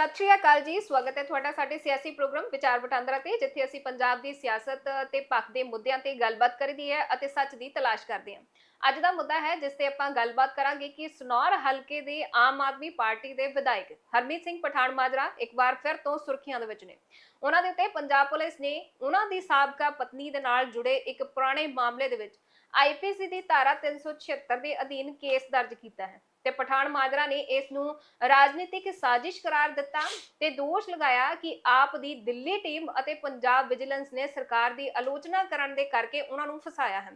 ਸਤਿ ਸ਼੍ਰੀ ਅਕਾਲ ਜੀ, ਸਵਾਗਤ ਹੈ ਤੁਹਾਡਾ ਸਾਡੇ ਸਿਆਸੀ ਪ੍ਰੋਗਰਾਮ ਵਿਚਾਰ ਵਟਾਂਦਰਾ ਤੇ, ਜਿੱਥੇ ਅਸੀਂ ਪੰਜਾਬ ਦੀ ਸਿਆਸਤ ਤੇ ਪੱਖ ਦੇ ਮੁੱਦਿਆਂ ਤੇ ਗੱਲਬਾਤ ਕਰੀਦੀ ਹੈ ਅਤੇ ਸੱਚ ਦੀ ਤਲਾਸ਼ ਕਰਦੇ ਹਾਂ। ਅੱਜ ਦਾ ਮੁੱਦਾ ਹੈ, ਜਿਸ ਤੇ ਆਪਾਂ ਗੱਲਬਾਤ ਕਰਾਂਗੇ ਕਿ ਸਨੌਰ ਹਲਕੇ ਦੇ ਆਮ ਆਦਮੀ ਪਾਰਟੀ ਦੇ ਵਿਧਾਇਕ ਹਰਮੀਤ ਸਿੰਘ ਪਠਾਨ ਮਾਜਰਾ ਇੱਕ ਵਾਰ ਫਿਰ ਤੋਂ ਸੁਰਖੀਆਂ ਦੇ ਵਿੱਚ ਨੇ। ਉਹਨਾਂ ਦੇ ਉੱਤੇ ਪੰਜਾਬ ਪੁਲਿਸ ਨੇ ਉਹਨਾਂ ਦੀ ਸਾਬਕਾ ਪਤਨੀ ਦੇ ਨਾਲ ਜੁੜੇ ਇੱਕ ਪੁਰਾਣੇ ਮਾਮਲੇ ਦੇ ਵਿੱਚ ਆਈਪੀਸੀ ਦੀ ਧਾਰਾ 376 ਦੇ ਅਧੀਨ ਕੇਸ ਦਰਜ ਕੀਤਾ ਹੈ। ਤੇ ਪਠਾਨ ਮਾਜਰਾ ਨੇ ਇਸ ਨੂੰ ਰਾਜਨੀਤਿਕ ਸਾਜ਼ਿਸ਼ ਕਰਾਰ ਦਿੱਤਾ ਤੇ ਦੋਸ਼ ਲਗਾਇਆ ਕਿ ਆਪ ਦੀ ਦਿੱਲੀ ਟੀਮ ਅਤੇ ਪੰਜਾਬ ਵਿਜੀਲੈਂਸ ਨੇ ਸਰਕਾਰ ਦੀ ਆਲੋਚਨਾ ਕਰਨ ਦੇ ਕਰਕੇ ਉਹਨਾਂ ਨੂੰ ਫਸਾਇਆ ਹੈ।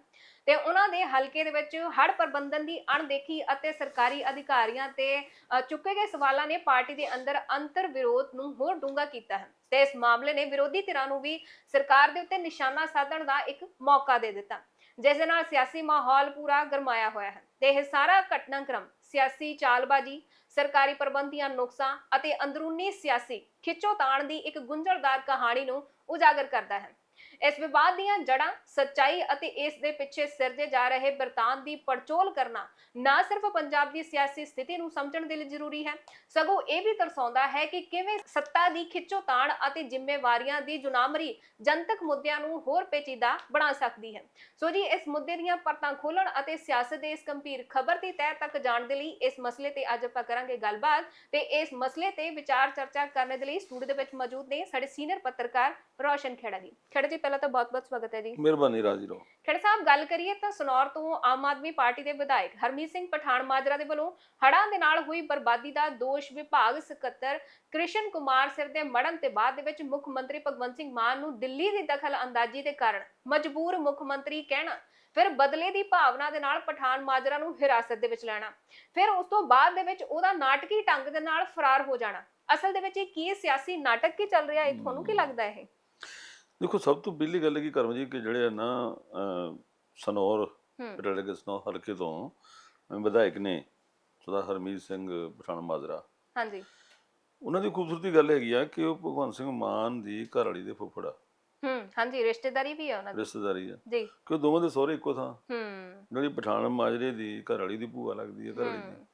ਤੇ ਉਹਨਾਂ ਦੇ ਹਲਕੇ ਦੇ ਵਿੱਚ ਹੜ ਪ੍ਰਬੰਧਨ ਦੀ ਅਣਦੇਖੀ ਅਤੇ ਸਰਕਾਰੀ ਅਧਿਕਾਰੀਆਂ ਤੇ ਚੁੱਕੇ ਗਏ ਸਵਾਲਾਂ ਨੇ ਪਾਰਟੀ ਦੇ ਅੰਦਰ ਅੰਤਰ ਵਿਰੋਧ ਨੂੰ ਹੋਰ ਡੂੰਘਾ ਕੀਤਾ ਹੈ ਤੇ ਇਸ ਮਾਮਲੇ ਨੇ ਵਿਰੋਧੀ ਧਿਰਾਂ ਨੂੰ ਵੀ ਸਰਕਾਰ ਦੇ ਉੱਤੇ ਨਿਸ਼ਾਨਾ ਸਾਧਣ ਦਾ ਇੱਕ ਮੌਕਾ ਦੇ ਦਿੱਤਾ, ਜਿਸ ਦੇ ਨਾਲ ਸਿਆਸੀ ਮਾਹੌਲ ਪੂਰਾ ਗਰਮਾਇਆ ਹੋਇਆ ਹੈ ਤੇ ਇਹ ਸਾਰਾ ਘਟਨਾਕ੍ਰਮ ਸਿਆਸੀ ਚਾਲਬਾਜ਼ੀ, ਸਰਕਾਰੀ ਪ੍ਰਬੰਧੀਆਂ ਨੁਕਸਾਂ ਅਤੇ ਅੰਦਰੂਨੀ ਸਿਆਸੀ ਖਿੱਚੋਤਾਣ ਦੀ ਇੱਕ ਗੁੰਝਲਦਾਰ ਕਹਾਣੀ ਨੂੰ ਉਜਾਗਰ ਕਰਦਾ ਹੈ। ਇਸ ਵਿਵਾਦ ਦੀਆਂ ਜੜ੍ਹਾਂ ਸੱਚਾਈ ਅਤੇ ਇਸ ਦੇ ਪਿੱਛੇ ਸਿਰਜੇ ਜਾ ਰਹੇ ਬਰਤਾਨ ਦੀ ਪੜਚੋਲ ਕਰਨਾ ਨਾ ਸਿਰਫ ਪੰਜਾਬ ਦੀ ਸਿਆਸੀ ਸਥਿਤੀ ਨੂੰ ਸਮਝਣ ਦੇ ਲਈ ਜ਼ਰੂਰੀ ਹੈ, ਸਗੋਂ ਇਹ ਵੀ ਦਰਸਾਉਂਦਾ ਹੈ ਕਿ ਕਿਵੇਂ ਸੱਤਾ ਦੀ ਖਿੱਚੋਤਾਣ ਅਤੇ ਜ਼ਿੰਮੇਵਾਰੀਆਂ ਦੀ ਜੁਨਾਮਰੀ ਜਨਤਕ ਮੁੱਦਿਆਂ ਨੂੰ ਹੋਰ ਪੇਚੀਦਾ ਬਣਾ ਸਕਦੀ ਹੈ। ਸੋ ਜੀ, ਇਸ ਮੁੱਦੇ ਦੀਆਂ ਪਰਤਾਂ ਖੋਲਣ ਅਤੇ ਸਿਆਸਤ ਦੇ ਇਸ ਗੰਭੀਰ ਖਬਰ ਦੀ ਤਹਿ ਤੱਕ ਜਾਣ ਦੇ ਲਈ ਇਸ ਮਸਲੇ ਤੇ ਅੱਜ ਆਪਾਂ ਕਰਾਂਗੇ ਗੱਲਬਾਤ ਤੇ ਇਸ ਮਸਲੇ ਤੇ ਵਿਚਾਰ ਚਰਚਾ ਕਰਨ ਦੇ ਲਈ ਸਟੂਡੀਓ ਦੇ ਵਿੱਚ ਮੌਜੂਦ ਨੇ ਸਾਡੇ ਸੀਨੀਅਰ ਪੱਤਰਕਾਰ ਰੋਸ਼ਨ ਖੇੜਾ ਜੀ। ਖੇੜਾ ਜੀ ਪਹਿਲਾਂ ਤਾਂ ਬਹੁਤ-ਬਹੁਤ ਸਵਾਗਤ ਹੈ ਜੀ। ਮਿਹਰਬਾਨੀ ਰਾਜੀ ਰਹੋ। ਖੇੜਾ ਸਾਹਿਬ ਗੱਲ ਕਰੀਏ ਤਾਂ ਸਨੌਰ ਤੋਂ ਆਮ ਆਦਮੀ ਪਾਰਟੀ ਦੇ ਵਿਧਾਇਕ ਹਰਮੀਤ ਸਿੰਘ ਪਠਾਨ ਮਾਜਰਾ ਦੇ ਵੱਲੋਂ ਹੜ੍ਹਾਂ ਦੇ ਨਾਲ ਹੋਈ ਬਰਬਾਦੀ ਦਾ ਦੋਸ਼ ਵਿਭਾਗ ਸਕੱਤਰ ਕ੍ਰਿਸ਼ਨ ਕੁਮਾਰ ਸਿਰ ਦੇ ਮੜਨ ਤੇ ਬਾਅਦ ਦੇ ਵਿੱਚ ਮੁੱਖ ਮੰਤਰੀ ਭਗਵੰਤ ਸਿੰਘ ਮਾਨ ਨੂੰ ਦਿੱਲੀ ਦੀ ਦਖਲ ਅੰਦਾਜ਼ੀ ਦੇ ਕਾਰਨ ਮਜਬੂਰ ਮੁੱਖ ਮੰਤਰੀ ਕਹਿਣਾ ਫਿਰ ਬਦਲੇ ਦੀ ਭਾਵਨਾ ਦੇ ਨਾਲ ਪਠਾਨ ਮਾਜਰਾ ਨੂੰ ਹਿਰਾਸਤ ਦੇ ਵਿੱਚ ਲੈਣਾ ਫਿਰ ਉਸ ਤੋਂ ਬਾਅਦ ਦੇ ਵਿੱਚ ਉਹਦਾ ਨਾਟਕੀ ਢੰਗ ਦੇ ਨਾਲ ਫਰਾਰ ਹੋ ਜਾਣਾ। ਅਸਲ ਦੇ ਵਿੱਚ ਇਹ ਕੀ ਸਿਆਸੀ ਨਾਟਕ ਕੀ ਚੱਲ ਰਿਹਾ ਹੈ? ਤੁਹਾਨੂੰ ਕੀ ਲੱਗਦਾ ਇਹ? ਦੇਖੋ ਸਭ ਤੋਂ ਪਹਿਲੀ ਗੱਲ ਕੀ ਕਰਮ ਜੀ ਕਿ ਜਿਹੜੇ ਆ ਨਾ ਅਹ, ਸਨੌਰ ਹੂੰ। ਪਟਿਆਲੇ ਦੇ ਸਨੌਰ ਹਲਕੇ ਤੋਂ ਵਿਧਾਇਕ ਨੇ ਸਰਦਾਰ ਹਰਮੀਤ ਸਿੰਘ ਪਠਾਨ ਮਾਜਰਾ। ਹਾਂਜੀ। ਉਹਨਾਂ ਦੀ ਖੂਬਸੂਰਤੀ ਗੱਲ ਹੈਗੀ ਆ ਕਿ ਉਹ ਭਗਵੰਤ ਸਿੰਘ ਮਾਨ ਦੀ ਘਰ ਵਾਲੀ ਦੇ ਫੁੱਫੜਾ ਹੂੰ ਹਾਂਜੀ ਰਿਸ਼ਤੇਦਾਰੀ ਵੀ ਹੈ ਉਹਨਾਂ ਦੀ। ਰਿਸ਼ਤੇਦਾਰੀ ਆ। ਜੀ। ਕਿ ਉਹ ਦੋਵਾਂ ਦੇ ਸਹੁਰੇ ਇੱਕੋ ਥਾਂ? ਹੂੰ। ਜਿਹੜੀ ਪਠਾਨ ਮਾਜਰੇ ਦੀ ਘਰ ਵਾਲੀ ਦੀ ਭੂਆ ਲੱਗਦੀ ਹੈ ਘਰ ਵਾਲੀ ਦੀ। ਹੂੰ।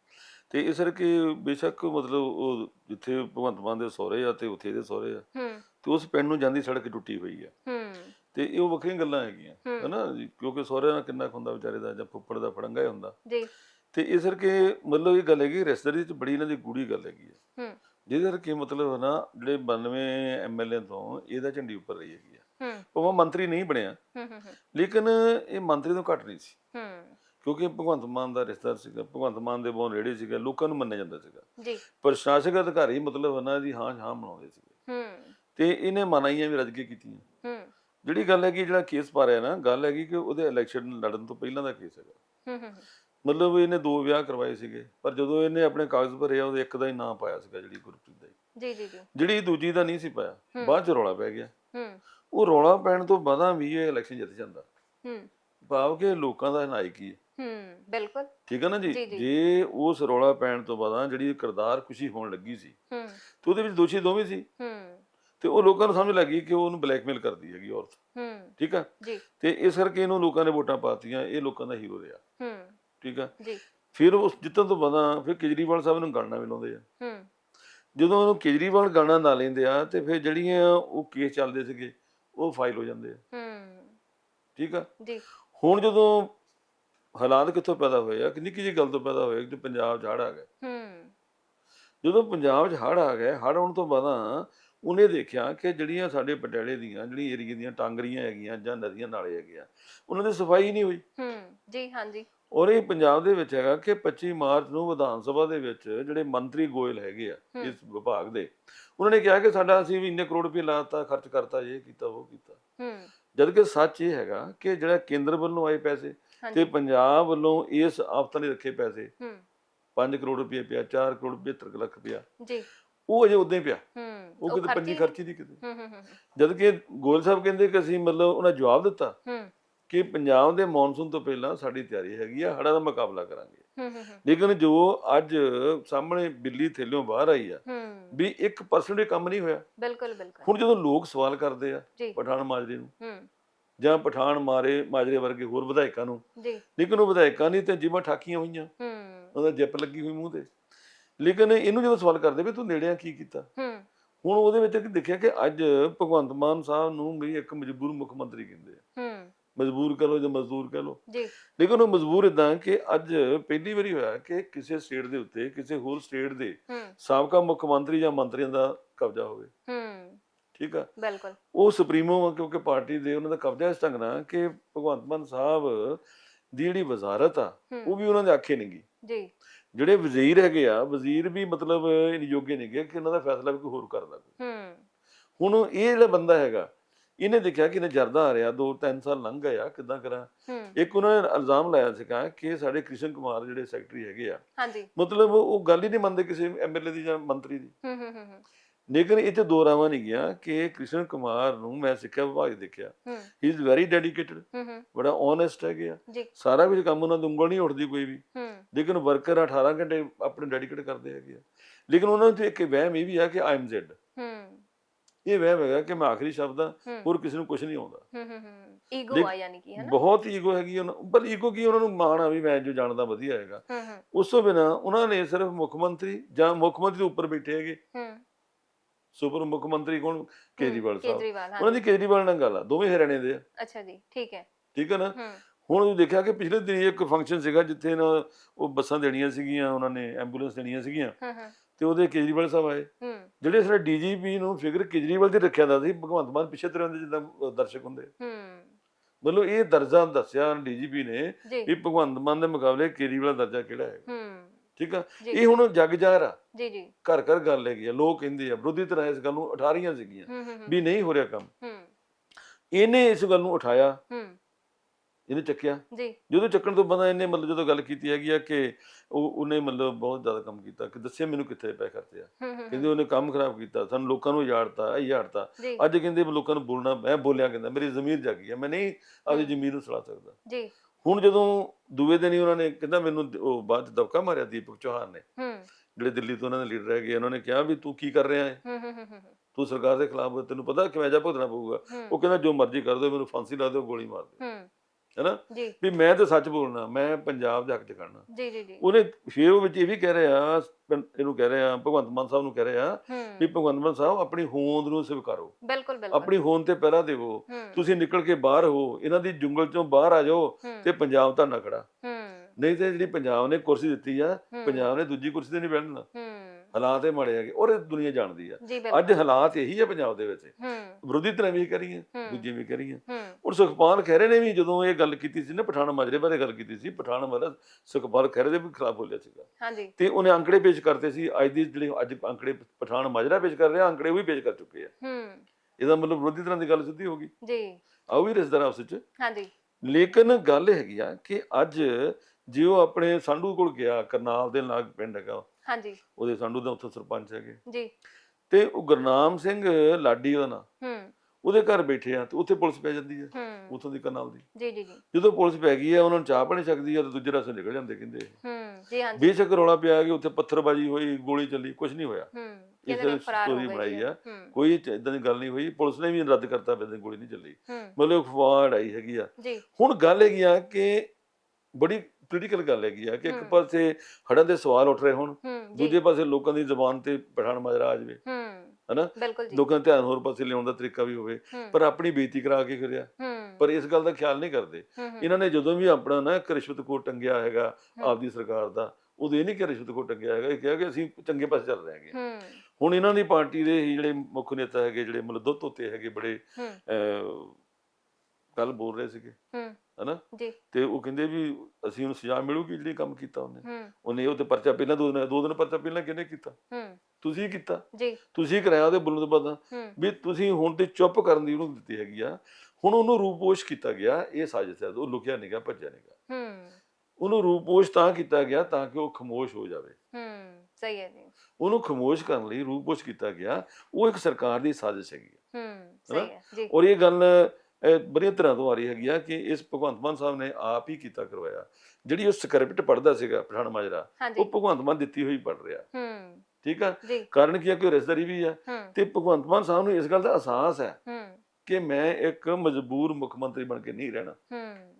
ਤੇ ਇਸ ਕਰਕੇ ਬੇਸ਼ੱਕ ਮਤਲਬ ਉਹ ਜਿੱਥੇ ਭਗਵੰਤ ਮਾਨ ਦੇ ਸਹੁਰੇ ਆ ਤੇ ਉੱਥੇ ਇਹਦੇ ਸਹੁਰੇ ਆ। ਹੂੰ। ਤੇ ਉਸ ਪਿੰਡ ਨੂੰ ਜਾਂਦੀ ਸੜਕ ਟੁੱਟੀ ਹੋਈ ਆ। ਹੂੰ। ਤੇ ਇਹ ਉਹ ਵੱਖਰੀਆਂ ਗੱਲਾਂ ਹੈਗੀਆਂ। ਹਨਾ ਕਿਉਂਕਿ ਸਹੁਰਿਆਂ ਨਾਲ ਕਿੰਨਾ ਹੁੰਦਾ ਵਿਚਾਰੇ ਦਾ ਜਾਂ ਫੁੱਫੜ ਦਾ ਫੜੰਗਾ ਹੀ ਹੁੰਦਾ। ਜੀ। ਤੇ ਇਸ ਕਰਕੇ ਮਤਲਬ ਇਹ ਗੱਲ ਹੈਗੀ ਰਿਸ਼ਤੇਦਾਰੀ ਚ ਬੜੀ ਇਹਨਾਂ ਦੀ ਗੂੜੀ ਗੱਲ ਹੈਗੀ ਹੈ ਹੂੰ। ਜਿਹਦੇ ਕਰਕੇ ਮਤਲਬ ਨਾ ਜਿਹੜੇ 92 ਐਮਐਲਏ ਤੋਂ ਇਹਦਾ ਝੰਡੀ ਉੱਪਰ ਰਹੀ ਹੈਗੀ ਆ। ਹੂੰ। ਉਹ ਮੰਤਰੀ ਨਹੀਂ ਬਣਿਆ। ਹੂੰ ਹੂੰ ਹੂੰ, ਲੇਕਿਨ ਇਹ ਮੰਤਰੀ ਤੋਂ ਘੱਟ ਨਹੀਂ ਸੀ। ਹੂੰ। ਕਿਉਂਕਿ ਭਗਵੰਤ ਮਾਨ ਦਾ ਰਿਸ਼ਤੇਦਾਰ ਸੀਗਾ ਭਗਵੰਤ ਮਾਨ ਦੇ ਬਹੁਤ ਰੇੜੇ ਸੀਗਾ ਲੋਕਾਂ ਨੂੰ ਮੰਨਿਆ ਜਾਂਦਾ ਸੀਗਾ। ਜੀ। ਪ੍ਰਸ਼ਾਸਕ ਅਧਿਕਾਰੀ ਮਤਲਬ ਨਾ ਜੀ ਹਾਂ ਹਾਂ ਬਣਾਉਂਦੇ ਸੀਗੇ। ਹੂੰ। ਤੇ ਇਹਨੇ ਮਨਾਈਆਂ ਵੀ ਰੱਜ ਕੇ ਕੀਤੀਆਂ। ਹੂੰ। ਜਿਹੜੀ ਗੱਲ ਹੈਗੀ ਜਿਹੜਾ ਕੇਸ ਪਾ ਰਿਹਾ ਨਾ ਗੱਲ ਹੈਗੀ ਕਿ ਉਹਦੇ ਇਲੈਕਸ਼ਨ ਲੜਨ ਤੋਂ ਪਹਿਲਾਂ ਦਾ ਕੇਸ ਹੈਗਾ। ਹੂੰ ਹੂੰ ਮਤਲਬ ਇਹਨੇ ਦੋ ਵਿਆਹ ਕਰਵਾਏ ਸੀਗੇ ਪਰ ਜਦੋਂ ਇਹਨੇ ਆਪਣੇ ਕਾਗਜ਼ ਭਰੇ ਆ ਉਹਦੇ ਇੱਕ ਦਾ ਹੀ ਨਾਂ ਪਾਇਆ ਸੀਗਾ ਜਿਹੜੀ ਗੁਰਪ੍ਰੀਤ ਦਾ ਹੀ। ਜੀ ਜੀ ਜੀ। ਜਿਹੜੀ ਦੂਜੀ ਦਾ ਨਹੀਂ ਸੀ ਪਾਇਆ ਹੂੰ। ਬਾਅਦ ਚ ਰੌਲਾ ਪੈ ਗਿਆ। ਹੂੰ। ਉਹ ਰੌਲਾ ਪੈਣ ਤੋਂ ਬਾਅਦਾਂ ਵੀ ਇਹ ਇਲੈਕਸ਼ਨ ਜਿੱਤ ਜਾਂਦਾ। ਹੂੰ। ਭਾਵ ਕਿ ਲੋਕਾਂ ਦਾ ਨਾਇਕ ਹੀ ਹੈ। ਹੂੰ ਬਿਲਕੁਲ। ਠੀਕ ਹੈ ਨਾ ਜੀ? ਜੀ, ਜੀ। ਜੇ ਉਸ ਰੌਲਾ ਪੈਣ ਤੋਂ ਬਾਅਦਾਂ ਜਿਹੜੀ ਕਿਰਦਾਰ ਖੁਸ਼ੀ ਹੋਣ ਲੱਗੀ ਸੀ ਹੂੰ। ਤੇ ਉਹਦੇ ਵਿੱਚ ਦੋਸ਼ੀ ਦੋਵੇਂ ਸੀ। ਹੂੰ। ਤੇ ਉਹ ਲੋਕਾਂ ਨੂੰ ਸਮਝ ਲੱਗੀ ਕਿ ਉਹ ਉਹਨੂੰ ਬਲੈਕਮੇਲ ਕਰਦੀ ਹੈਗੀ ਔਰਤ। ਹੂੰ। ਠੀਕ ਆ? ਜੀ। ਤੇ ਇਸ ਕਰਕੇ ਇਹਨੂੰ ਲੋਕਾਂ ਨੇ ਵੋਟਾਂ ਪਾਤੀਆਂ ਇਹ ਲੋਕਾਂ ਦਾ ਹੀਰੋ ਰਿਹਾ। ਹੂੰ। ਠੀਕ ਆ? ਜੀ। ਫਿਰ ਉਸ ਜਿੱਤਣ ਤੋਂ ਬਾਅਦਾਂ ਫਿਰ ਕੇਜਰੀਵਾਲ ਸਾਹਿਬ ਨੂੰ ਗਾਣਾ ਵੀ ਲਾਉਂਦੇ ਆ। ਹੂੰ। ਜਦੋਂ ਉਹਨੂੰ ਕੇਜਰੀਵਾਲ ਗਾਣਾ ਨਾ ਲੈਂਦੇ ਆ ਤੇ ਫਿਰ ਜਿਹੜੀਆਂ ਉਹ ਕੇਸ ਚੱਲਦੇ ਸੀਗੇ ਉਹ ਫਾਈਲ ਹੋ ਜਾਂਦੇ ਆ। ਹੂੰ। ਠੀਕ ਆ? ਜੀ। ਹੁਣ ਜਦੋਂ ਹਾਲਾਤ ਕਿੱਥੋਂ ਪੈਦਾ ਹੋਏ ਆ ਕਿ ਨਿੱਕੀ ਜਿਹੀ ਗੱਲ ਤੋਂ ਪੈਦਾ ਹੋਏ ਕਿ ਪੰਜਾਬ ਹੜ੍ਹ ਆ ਗਏ ਹੂੰ। ਜਦੋਂ ਪੰਜਾਬ 'ਚ ਹੜ੍ਹ ਆ ਗਏ ਹੜ੍ਹ ਆਉਣ ਤੋਂ ਬਾਅਦਾਂ ਉਹਨੇ ਦੇਖਿਆ ਕਿ ਜਿਹੜੀਆਂ ਸਾਡੇ ਪਟਿਆਲੇ ਦੀਆਂ ਜਿਹੜੀ ਏਰੀਏ ਦੀਆਂ ਟਾਂਗਰੀਆਂ ਹੈਗੀਆਂ ਜਾਂ ਨਦੀਆਂ ਨਾਲੇ ਹੈਗੇ ਆ ਉਹਨਾਂ ਦੀ ਸਫ਼ਾਈ ਨਹੀਂ ਹੋਈ। ਹੂੰ ਜੀ ਹਾਂਜੀ। ਔਰ ਇਹ ਪੰਜਾਬ ਦੇ ਵਿੱਚ ਹੈਗਾ ਕਿ 25 ਮਾਰਚ ਨੂੰ ਵਿਧਾਨ ਸਭਾ ਦੇ ਵਿੱਚ ਜਿਹੜੇ ਮੰਤਰੀ ਗੋਇਲ ਹੈਗੇ ਆ। ਇਸ ਵਿਭਾਗ ਦੇ ਉਹਨਾਂ ਨੇ ਕਿਹਾ ਕਿ ਸਾਡਾ ਅਸੀਂ ਵੀ ਇੰਨੇ ਕਰੋੜ ਰੁਪਏ ਲਾਤਾ ਖਰਚ ਕਰਤਾ ਇਹ ਕੀਤਾ ਉਹ ਕੀਤਾ। ਹੂੰ। ਜਦ ਕਿ ਸੱਚ ਇਹ ਹੈਗਾ ਕਿ ਜਿਹੜਾ ਕੇਂਦਰ ਵੱਲੋਂ ਆਏ ਪੈਸੇ ਤੇ ਪੰਜਾਬ ਵੱਲੋਂ ਇਸ ਆਫਤਾਂ ਲਈ ਰੱਖੇ ਪੈਸੇ ਹੂੰ। 5 ਕਰੋੜ ਰੁਪਏ ਪਿਆ 4 ਕਰੋੜ 72 ਲੱਖ ਪਿਆ। ਜੀ। ਉਹ ਅਜੇ ਉਦਾਂ ਹੀ ਪਿਆ। ਹੂੰ ਉਹ ਕਿਤੇ ਪੰਜੀ ਖਰਚੀ ਦੀ ਕਿਤੇ। ਹੂੰ ਹੂੰ ਜਦ ਕਿ ਗੋਇਲ ਸਾਹਿਬ ਕਹਿੰਦੇ ਕਿ ਅਸੀਂ ਮਤਲਬ ਉਹਨਾਂ ਜਵਾਬ ਦਿੱਤਾ ਹੂੰ। ਕਿ ਪੰਜਾਬ ਦੇ ਮੌਨਸੂਨ ਤੋਂ ਪਹਿਲਾਂ ਸਾਡੀ ਤਿਆਰੀ ਹੈਗੀ ਆ ਹੜ੍ਹਾਂ ਦਾ ਮੁਕਾਬਲਾ ਕਰਾਂਗੇ। ਹੂੰ ਹੂੰ ਹੂੰ। ਲੇਕਿਨ ਜੋ ਅੱਜ ਸਾਹਮਣੇ ਬਿੱਲੀ ਥੱਲਿਓਂ ਬਾਹਰ ਆਈ ਆ ਵੀ 1% ਵੀ ਕੰਮ ਨਹੀਂ ਹੋਇਆ। ਬਿਲਕੁਲ ਬਿਲਕੁਲ। ਹੁਣ ਜਦੋਂ ਲੋਕ ਸਵਾਲ ਕਰਦੇ ਆ ਪਠਾਨ ਮਾਜਰੇ ਨੂੰ ਹੂੰ। ਜਾਂ ਪਠਾਨ ਮਾਰੇ ਮਾਜਰੇ ਵਰਗੇ ਹੋਰ ਵਿਧਾਇਕਾਂ ਨੂੰ ਜੀ। ਲੇਕਿਨ ਉਹ ਵਿਧਾਇਕਾਂ ਦੀ ਤੇ ਜਿਵੇਂ ਠਾਕੀਆਂ ਹੋਈਆਂ ਹੂੰ। ਉਹਦਾ ਜਿੱਪ ਲੱਗੀ ਹੋਈ ਮੂੰਹ ਤੇ। ਲੇਕਿਨ ਇਹਨੂੰ ਜਦੋਂ ਸਵਾਲ ਕਰਦੇ ਵੀ ਤੂੰ ਨੇੜਿਆਂ ਕੀ ਕੀਤਾ? ਹੂੰ। ਹੁਣ ਉਹਦੇ ਵਿੱਚ ਦੇਖਿਆ ਕਿ ਅੱਜ ਭਗਵੰਤ ਮਾਨ ਸਾਹਿਬ ਨੂੰ ਵੀ ਇੱਕ ਮਜਬੂਰ ਮੁੱਖ ਮੰਤਰੀ ਕਹਿੰਦੇ ਆ। ਹੂੰ। ਮਜਬੂਰ ਕਹ ਲੋ ਜਾਂ ਮਜ਼ਦੂਰ ਕਹ ਲੋ ਜੀ। ਲੇਕਿਨ ਉਹ ਮਜਬੂਰ ਇਦਾਂ ਕਿ ਅੱਜ ਪਹਿਲੀ ਵਾਰੀ ਹੋਇਆ ਕਿ ਕਿਸੇ ਸਟੇਟ ਦੇ ਉੱਤੇ ਕਿਸੇ ਹੋਰ ਸਟੇਟ ਦੇ ਸਾਬਕਾ ਮੁੱਖ ਮੰਤਰੀ ਜਾਂ ਮੰਤਰੀਆਂ ਦਾ ਕਬਜ਼ਾ ਹੋਵੇ। ਹੂੰ। ਠੀਕ ਆ? ਬਿਲਕੁਲ। ਉਹ ਸੁਪਰੀਮੋ ਕਿਉਂਕਿ ਪਾਰਟੀ ਦੇ ਉਹਨਾਂ ਦਾ ਕਬਜ਼ਾ ਇਸ ਢੰਗ ਨਾਲ ਕਿ ਭਗਵੰਤ ਮਾਨ ਸਾਹਿਬ ਦੀ ਜਿਹੜੀ ਵਜ਼ਾਰਤ ਆ ਉਹ ਵੀ ਉਹਨਾਂ ਦੇ ਆਖੇ ਨਹੀਂ ਗਈ ਜੀ। ਜਿਹੜੇ ਵਜ਼ੀਰ ਹੈਗੇ ਆ ਵਜ਼ੀਰ ਵੀ ਮਤਲਬ ਯੋਗੇ ਨਹੀਂ ਗਏ ਕਿ ਇਹਨਾਂ ਦਾ ਫੈਸਲਾ ਵੀ ਕੋਈ ਹੋਰ ਕਰਦਾ ਕੋਈ ਹੂੰ। ਹੁਣ ਇਹ ਜਿਹੜਾ ਬੰਦਾ ਹੈਗਾ ਇਹਨੇ ਦੇਖਿਆ ਕਿ ਇਹਨੇ ਜਰਦਾ ਆ ਰਿਹਾ 2-3 ਸਾਲ ਲੰਘ ਗਏ ਆ ਕਿੱਦਾਂ ਕਰਾਂ? ਇੱਕ ਉਹਨਾਂ ਨੇ ਇਲਜ਼ਾਮ ਲਾਇਆ ਸੀਗਾ ਕਿ ਸਾਡੇ ਕ੍ਰਿਸ਼ਨ ਕੁਮਾਰ ਜਿਹੜੇ ਸੈਕਟਰੀ ਹੈਗੇ ਆ ਹਾਂਜੀ। ਮਤਲਬ ਉਹ ਗੱਲ ਹੀ ਨਹੀਂ ਮੰਨਦੇ ਕਿਸੇ ਐਮਐਲਏ ਦੀ ਜਾਂ ਮੰਤਰੀ ਦੀ। ਹੂੰ ਹੂੰ ਹੂੰ, ਲੇਕਿਨ 'ਚ ਦੋ ਰਾਵਾਂ ਨਹੀਂ ਗਿਆ ਕਿ ਕ੍ਰਿਸ਼ਨ ਕੁਮਾਰ ਨੂੰ ਮੈਂ ਸਿੱਖਿਆ ਵਿਭਾਗ ਦੇਖਿਆ। ਹੂੰ। ਹੀ ਇਜ਼ ਵੈਰੀ ਡੈਡੀਕੇਟਡ ਹੂੰ ਹੂੰ। ਬੜਾ ਓਨੈਸਟ ਹੈਗੇ ਆ। ਜੀ। ਸਾਰਾ ਕੁਝ ਕੰਮ ਉਹਨਾਂ ਦੀ ਉਂਗਲ ਨਹੀਂ ਉੱਠਦੀ ਕੋਈ ਵੀ। ਹੂੰ। ਲੇਕਿਨ ਵਰਕਰ 18 ਘੰਟੇ ਆਪਣੇ ਡੈਡੀਕੇਟ ਕਰਦੇ ਹੈਗੇ ਆ। ਲੇਕਿਨ ਉਹਨਾਂ ਨੂੰ ਇੱਕ ਵਹਿਮ ਇਹ ਵੀ ਆ ਕਿ ਆਈ ਐਮ ਜ਼ੈਡ ਹੂੰ। ਇਹ ਵਹਿਮ ਹੈਗਾ ਕਿ ਮੈਂ ਆਖਰੀ ਸ਼ਬਦ ਆ ਹੂੰ। ਹੋਰ ਕਿਸੇ ਨੂੰ ਕੁਝ ਨਹੀਂ ਆਉਂਦਾ। ਹੂੰ ਹੂੰ ਹੂੰ। ਈਗੋ ਆ ਯਾਨੀ ਕਿ ਹੈ ਨਾ ਬਹੁਤ ਈਗੋ ਹੈਗੀ ਉਹਨਾਂ ਪਰ ਈਗੋ ਕੀ ਉਹਨਾਂ ਨੂੰ ਮਾਣ ਆ ਵੀ ਮੈਂ ਜੋ ਜਾਣਦਾ ਵਧੀਆ ਹੈਗਾ। ਹੂੰ ਹੂੰ। ਉਸ ਤੋਂ ਬਿਨਾ ਉਹਨਾਂ ਨੇ ਸਿਰਫ ਮੁੱਖ ਮੰਤਰੀ ਜਾਂ ਮੁੱਖ ਮੰਤਰੀ ਦੇ ਉੱਪਰ ਬੈਠੇ ਹੈਗੇ। ਹੂੰ। ਸੁਪਰ ਮੁੱਖ ਮੰਤਰੀ ਕੌਣ? ਕੇਜਰੀਵਾਲ ਸਾਹਿਬ। ਕੇਜਰੀਵਾਲ ਹਾਂ ਉਹਨਾਂ ਦੀ ਕੇਜਰੀਵਾਲ ਨਾਲ ਗੱਲ ਆ ਦੋਵੇਂ ਹਰਿਆਣੇ ਦੇ ਆ। ਅੱਛਾ ਜੀ ਠੀਕ ਹੈ। ਠੀਕ ਹੈ ਨਾ? ਹੁਣ ਉਹ ਦੇਖਿਆ ਕਿ ਪਿਛਲੇ ਦਿਨ ਇੱਕ ਫੰਕਸ਼ਨ ਸੀਗਾ ਜਿੱਥੇ ਨਾ ਉਹ ਬੱਸਾਂ ਦੇਣੀਆਂ ਸੀਗੀਆਂ ਉਹਨਾਂ ਨੇ ਐਂਬੂਲੈਂਸ ਦੇਣੀਆਂ ਸੀਗੀਆਂ। ਹੂੰ ਹੂੰ। ਤੇ ਉਹਦੇ ਕੇਜਰੀਵਾਲ ਸਾਹਿਬ ਆਏ। ਜਿਹੜੇ ਸਾਡੇ ਡੀਜੀਪੀ ਨੂੰ ਫਿਗਰ ਕੇਜਰੀਵਾਲ ਤੇ ਰੱਖਿਆ ਦਾ ਸੀ ਭਗਵੰਤ ਮਾਨ ਪਿੱਛੇ ਤੁਰੇ ਹੁੰਦੇ ਜਿੱਦਾਂ ਦਰਸ਼ਕ ਹੁੰਦੇ। ਮਤਲਬ ਇਹ ਦਰਜਾ ਦੱਸਿਆ ਡੀਜੀਪੀ ਨੇ ਵੀ ਭਗਵੰਤ ਮਾਨ ਦੇ ਮੁਕਾਬਲੇ ਕੇਜਰੀਵਾਲ ਦਾ ਦਰਜਾ ਕਿਹੜਾ ਹੈ? ਹੂੰ। ਠੀਕ ਆ? ਜੀ ਇਹ ਹੁਣ ਜੱਗ ਜਾਹਰ ਆ। ਜੀ ਜੀ। ਘਰ ਘਰ ਗੱਲ ਹੈਗੀ ਆ। ਲੋਕ ਕਹਿੰਦੇ ਆ ਵਿਰੋਧੀ ਧਿਰਾਂ ਇਸ ਗੱਲ ਨੂੰ ਉਠਾ ਰਹੀਆਂ ਸੀਗੀਆਂ ਹੂੰ ਹੂੰ ਹੂੰ, ਵੀ ਨਹੀਂ ਹੋ ਰਿਹਾ ਕੰਮ। ਹੂੰ। ਇਹਨੇ ਇਸ ਗੱਲ ਨੂੰ ਉਠਾਇਆ। ਹੂੰ। ਇਹਨੇ ਚੱਕਿਆ। ਜੀ। ਜਦੋਂ ਚੱਕਣ ਤੋਂ ਬਾਅਦ ਇਹਨੇ ਮਤਲਬ ਜਦੋਂ ਗੱਲ ਕੀਤੀ ਹੈਗੀ ਆ ਕਿ ਉਹ ਉਹਨੇ ਮਤਲਬ ਬਹੁਤ ਜ਼ਿਆਦਾ ਕੰਮ ਕੀਤਾ। ਕਿ ਦੱਸਿਆ ਮੈਨੂੰ ਕਿੱਥੇ ਪੈ ਖਰਚੇ ਆ। ਹੂੰ ਕਹਿੰਦੇ ਉਹਨੇ ਕੰਮ ਖਰਾਬ ਕੀਤਾ। ਸਾਨੂੰ ਲੋਕਾਂ ਨੂੰ ਉਜਾੜਤਾ ਇਹ ਉਜਾੜਤਾ। ਜੀ। ਅੱਜ ਕਹਿੰਦੇ ਵੀ ਲੋਕਾਂ ਨੂੰ ਬੋਲਣਾ ਮੈਂ ਬੋਲਿਆ ਕਹਿੰਦਾ ਮੇਰੀ ਜ਼ਮੀਰ ਜਾਗੀ ਆ। ਮੈਂ ਨਹੀਂ ਆਪਣੀ ਜ਼ਮੀਰ ਨੂੰ ਸੜਾ ਸਕਦਾ। ਜੀ। ਹੁਣ ਜਦੋਂ ਦੂਏ ਦਿਨ ਹੀ ਉਹਨਾਂ ਨੇ ਕਹਿੰਦਾ ਮੈਨੂੰ ਉਹ ਬਾਅਦ ਚ ਦਬਕਾ ਮਾਰਿਆ ਦੀਪਕ ਚੌਹਾਨ ਨੇ। ਹੂੰ। ਜਿਹੜੇ ਦਿੱਲੀ ਤੋਂ ਉਹਨਾਂ ਦੇ ਲੀਡਰ ਹੈਗੇ ਉਹਨਾਂ ਨੇ ਕਿਹਾ ਵੀ ਤੂੰ ਕੀ ਕਰ ਰਿਹਾ ਹੈ? ਹੂੰ ਹੂੰ ਹੂੰ ਹੂੰ ਤੂੰ ਸਰਕਾਰ ਦੇ ਖਿਲਾਫ ਤੈਨੂੰ ਪਤਾ ਕਿਵੇਂ ਜਾ ਭੁਗਤਣਾ ਪਊਗਾ। ਹੂੰ। ਉਹ ਕਹਿੰਦਾ ਜੋ ਮਰਜ਼ੀ ਕਰ ਦਿਓ ਮੈਨੂੰ ਫਾਂਸੀ ਲਾ ਦਿਓ ਗੋਲੀ ਮਾਰ ਦਿਓ। ਹੂੰ। ਹੈਨਾ? ਵੀ ਮੈਂ ਤਾਂ ਸੱਚ ਬੋਲਣਾ ਮੈਂ ਪੰਜਾਬ ਦੇ ਹੱਕ 'ਚ ਕਰਨਾ ਜੀ ਜੀ ਜੀ। ਉਹਨੇ ਫੇਰ ਉਹ ਵਿੱਚ ਇਹ ਵੀ ਕਹਿ ਰਿਹਾ ਇਹਨੂੰ ਕਹਿ ਰਿਹਾ ਭਗਵੰਤ ਮਾਨ ਸਾਹਿਬ ਨੂੰ ਕਹਿ ਰਿਹਾ ਵੀ ਭਗਵੰਤ ਮਾਨ ਸਾਹਿਬ ਆਪਣੀ ਹੋਂਦ ਨੂੰ ਸਵੀਕਾਰੋ। ਬਿਲਕੁਲ ਬਿਲਕੁਲ। ਆਪਣੀ ਹੋਂਦ ਤੇ ਪਹਿਰਾ ਦੇਵੋ। ਤੁਸੀਂ ਨਿਕਲ ਕੇ ਬਾਹਰ ਹੋ ਇਹਨਾਂ ਦੀ ਜੰਗਲ ਚੋਂ ਬਾਹਰ ਆ ਜਾਓ ਤੇ ਪੰਜਾਬ ਤੁਹਾਡਾ ਖੜਾ। ਹੂੰ। ਨਹੀਂ ਤੇ ਜਿਹੜੀ ਪੰਜਾਬ ਨੇ ਕੁਰਸੀ ਦਿੱਤੀ ਆ ਪੰਜਾਬ ਨੇ ਦੂਜੀ ਕੁਰਸੀ ਤੇ ਨਹੀਂ ਬੈਠਣਾ ਹਾਲਾਤ ਇਹ ਮਾੜੇ ਹੈਗੇ ਔਰ ਇਹ ਦੁਨੀਆ ਜਾਣਦੀ ਆ। ਅੱਜ ਹਾਲਾਤ ਇਹੀ ਆ ਪੰਜਾਬ ਦੇ ਵਿੱਚ। ਹੂੰ। ਵਿਰੋਧੀ ਧਿਰਾਂ ਵੀ ਕਰੀਆਂ ਹੂੰ। ਦੂਜੀ ਵੀ ਕਰੀਆਂ। ਹੂੰ। ਔਰ ਸੁਖਪਾਲ ਖਹਿਰੇ ਨੇ ਵੀ ਜਦੋਂ ਇਹ ਗੱਲ ਕੀਤੀ ਸੀ ਨਾ ਪਠਾਨ ਮਾਜਰੇ ਬਾਰੇ ਗੱਲ ਕੀਤੀ ਸੀ ਪਠਾਨ ਮਾਜਰਾ ਸੁਖਪਾਲ ਖਹਿਰੇ ਦੇ ਵੀ ਖਿਲਾਫ ਬੋਲਿਆ ਸੀਗਾ। ਹਾਂਜੀ। ਤੇ ਉਹਨੇ ਅੰਕੜੇ ਪੇਸ਼ ਕਰਤੇ ਸੀ ਅੱਜ ਦੀ ਜਿਹੜੇ ਅੱਜ ਅੰਕੜੇ ਪਠਾਨ ਮਾਜਰਾ ਪੇਸ਼ ਕਰ ਰਿਹਾ ਅੰਕੜੇ ਉਹ ਵੀ ਪੇਸ਼ ਕਰ ਚੁੱਕੇ ਆ। ਹੂੰ। ਇਹਦਾ ਮਤਲਬ ਵਿਰੋਧੀ ਧਿਰਾਂ ਦੀ ਗੱਲ ਸਿੱਧੀ ਹੋ ਗਈ। ਜੀ। ਆਓ ਵੀ ਰਿਸ਼ਤੇਦਾਰ ਆਪਸ ਵਿੱਚ। ਹਾਂਜੀ। ਲੇਕਿਨ ਗੱਲ ਇਹ ਹੈਗੀ ਆ ਕਿ ਅੱਜ ਜੇ ਉਹ ਆਪਣੇ ਸੰਧੂ ਕੋਲ ਗਿਆ ਕਰਨਾਲ ਦੇ ਲਾਗ ਪਿੰਡ ਹੈਗਾ ਹਾਂਜੀ। ਉਹਦੇ ਸੰਧੂ ਦਾ ਉੱਥੇ ਸਰਪੰਚ ਹੈਗੇ। ਜੀ। ਤੇ ਉਹ ਗੁਰਨਾਮ ਸਿੰਘ ਲਾਡੀ ਉਹਦਾ ਨਾਂ। ਹੂੰ। ਉਹਦੇ ਘਰ ਬੈਠੇ ਆ ਤੇ ਉੱਥੇ ਪੁਲਿਸ ਪੈ ਜਾਂਦੀ ਹੈ ਹੂੰ। ਉੱਥੋਂ ਦੀ ਕਰਨਾਲ ਦੀ। ਜੀ ਜੀ ਜੀ। ਜਦੋਂ ਪੁਲਿਸ ਪੈ ਗਈ ਹੈ ਉਹਨਾਂ ਨੂੰ ਚਾਹ ਪਾਣੀ ਸਕਦੀ ਹੈ ਤੇ ਦੂਜੇ ਰਸਤੇ ਨਿਕਲ ਜਾਂਦੇ ਕਹਿੰਦੇ ਹੂੰ ਜੀ ਹਾਂਜੀ। ਬੇਸ਼ੱਕ ਰੌਲਾ ਪਿਆ ਕਿ ਉੱਥੇ ਪੱਥਰਬਾਜੀ ਹੋਈ ਗੋਲੀ ਚੱਲੀ ਕੁਝ ਨਹੀਂ ਹੋਇਆ। ਹੂੰ ਕਹਿੰਦੇ ਨੇ ਫਰਾਰ ਹੋ story ਗਏ ਬਣਾਈ। ਆ। ਹੂੰ। ਕੋਈ ਇਦਾਂ ਦੀ ਗੱਲ ਨਹੀਂ ਹੋਈ ਪੁਲਿਸ ਨੇ ਵੀ ਰੱਦ ਕਰਤਾ ਵੀ ਗੋਲੀ ਨਹੀਂ ਚੱਲੀ। ਹੂੰ। ਮਤਲਬ ਅਖਬਾਰ ਆਈ ਹੈਗੀ ਆ। ਜੀ। ਹੁਣ ਗੱਲ ਹੈਗੀ ਆ ਕਿ ਬੜੀ ਪੋਲੀਟੀਕਲ ਗੱਲ ਹੈਗੀ ਆ ਕਿ ਇੱਕ। ਪਾਸੇ ਹੜਾਂ ਦੇ ਸਵਾਲ ਉੱਠ ਰਹੇ ਹੁਣ ਦੂਜੇ ਪਾਸੇ ਲੋਕਾਂ ਦੀ ਜ਼ੁਬਾਨ ਤੇ ਪਠਾਨ ਮਾਜਰਾ ਆ ਜਾਵੇ। ਹੂੰ ਹਨਾ? ਲੋਕਾਂ ਦਾ ਧਿਆਨ ਹੋਰ ਪਾਸੇ ਲਿਆਉਣ ਦਾ ਤਰੀਕਾ ਵੀ ਹੋਵੇ ਪਰ ਆਪਣੀ ਬੇਇੱਜ਼ਤੀ ਕਰਾ ਕੇ ਫਿਰਿਆ। ਪਰ ਇਸ ਗੱਲ ਦਾ ਖਿਆਲ ਨਹੀਂ ਕਰਦੇ। ਇਹਨਾਂ ਨੇ ਜਦੋਂ ਵੀ ਆਪਣਾ ਨਾ ਰਿਸ਼ਵਤ ਕੋਟ ਟੰਗਿਆ ਹੈਗਾ। ਆਪਦੀ ਸਰਕਾਰ ਦਾ ਉਦੋਂ ਇਹ ਨਹੀਂ ਕਿ ਰਿਸ਼ਵਤ ਕੋਟ ਟੰਗਿਆ ਹੈਗਾ ਇਹ ਕਿਹਾ ਕਿ ਅਸੀਂ ਚੰਗੇ ਪਾਸੇ ਚੱਲ ਰਹੇ ਹੈਗੇ ਹੂੰ। ਹੁਣ ਇਹਨਾਂ ਦੀ ਪਾਰਟੀ ਦੇ ਜਿਹੜੇ ਮੁੱਖ ਨੇਤਾ ਹੈਗੇ ਜਿਹੜੇ ਮਤਲਬ ਦੁੱਧ ਹੈਗੇ ਬੜੇ ਕੱਲ ਬੋਲ ਰਹੇ ਸੀਗੇ। ਹਨਾ? ਜੀ। ਤੇ ਉਹ ਕਹਿੰਦੇ ਵੀ ਅਸੀਂ ਉਹਨੂੰ ਸਜ਼ਾ ਮਿਲੂਗੀ ਜਿਹੜੀ ਕੰਮ ਕੀਤਾ ਉਹਨੇ। ਹੂੰ। ਉਹਨੇ ਉਹ ਤੇ ਪਰਚਾ ਪਹਿਲਾਂ ਦੋ ਦਿਨ ਦੋ ਦਿਨ ਪਰਚਾ ਪਹਿਲਾਂ ਕਿਹਨੇ ਕੀਤਾ? ਹੂੰ। ਤੁਸੀਂ ਕੀਤਾ। ਜੀ। ਤੁਸੀਂ ਕਰਾਇਆ ਉਹਦੇ ਬੋਲਣ ਤੋਂ ਬਾਅਦ। ਹੂੰ। ਵੀ ਤੁਸੀਂ ਹੁਣ ਤੇ ਚੁੱਪ ਕਰਨ ਦੀ ਉਹਨੂੰ ਦਿੱਤੀ ਹੈਗੀ ਆ। ਹੁਣ ਉਹਨੂੰ ਰੂਪੋਸ਼ ਕੀਤਾ ਗਿਆ ਇਹ ਸਾਜ਼ਿਸ਼ ਹੈ ਉਹ ਲੁਕਿਆ ਨਹੀਂਗਾ ਭੱਜਿਆ ਨਹੀਂਗਾ ਹੂੰ। ਉਹਨੂੰ ਰੂਪੋਸ਼ ਤਾਂ ਕੀਤਾ ਗਿਆ ਤਾਂ ਕਿ ਉਹ ਖਮੋਸ਼ ਹੋ ਜਾਵੇ। ਹੂੰ ਸਹੀ ਹੈ ਜੀ। ਉਹਨੂੰ ਖਮੋਸ਼ ਕਰਨ ਲਈ ਰੂਪੋਸ਼ ਕੀਤਾ ਗਿਆ ਉਹ ਇੱਕ ਸਰਕਾਰ ਦੀ ਸਾਜ਼ਿਸ਼ ਹੈਗੀ ਹੈ ਹੂੰ ਸਹੀ ਹੈ ਜੀ। ਔਰ ਇਹ ਗੱਲ ਅਹ, ਬੜੀਆਂ ਤਰ੍ਹਾਂ ਤੋਂ ਆ ਰਹੀ ਹੈਗੀ ਆ ਕਿ ਇਸ ਭਗਵੰਤ ਮਾਨ ਸਾਹਿਬ ਨੇ ਆਪ ਹੀ ਕੀਤਾ ਕਰਵਾਇਆ। ਜਿਹੜੀ ਉਹ ਸਕ੍ਰਿਪਟ ਪੜਦਾ ਸੀਗਾ ਪਠਾਨ ਮਾਜਰਾ ਉਹ ਭਗਵੰਤ ਮਾਨ ਦਿੱਤੀ ਹੋਈ ਪੜ ਰਿਹਾ। ਹੂੰ। ਠੀਕ ਆ? ਕਾਰਨ ਕੀ ਆ? ਕਿ ਰਿਸ਼ਤੇਦਾਰੀ ਵੀ ਆ। ਤੇ ਭਗਵੰਤ ਮਾਨ ਸਾਹਿਬ ਨੂੰ ਇਸ ਗੱਲ ਦਾ ਅਹਿਸਾਸ ਹੈ ਹੂੰ। ਕਿ ਮੈਂ ਇੱਕ ਮਜਬੂਰ ਮੁੱਖ ਮੰਤਰੀ ਬਣ ਕੇ ਨਹੀਂ ਰਹਿਣਾ। ਹੂੰ।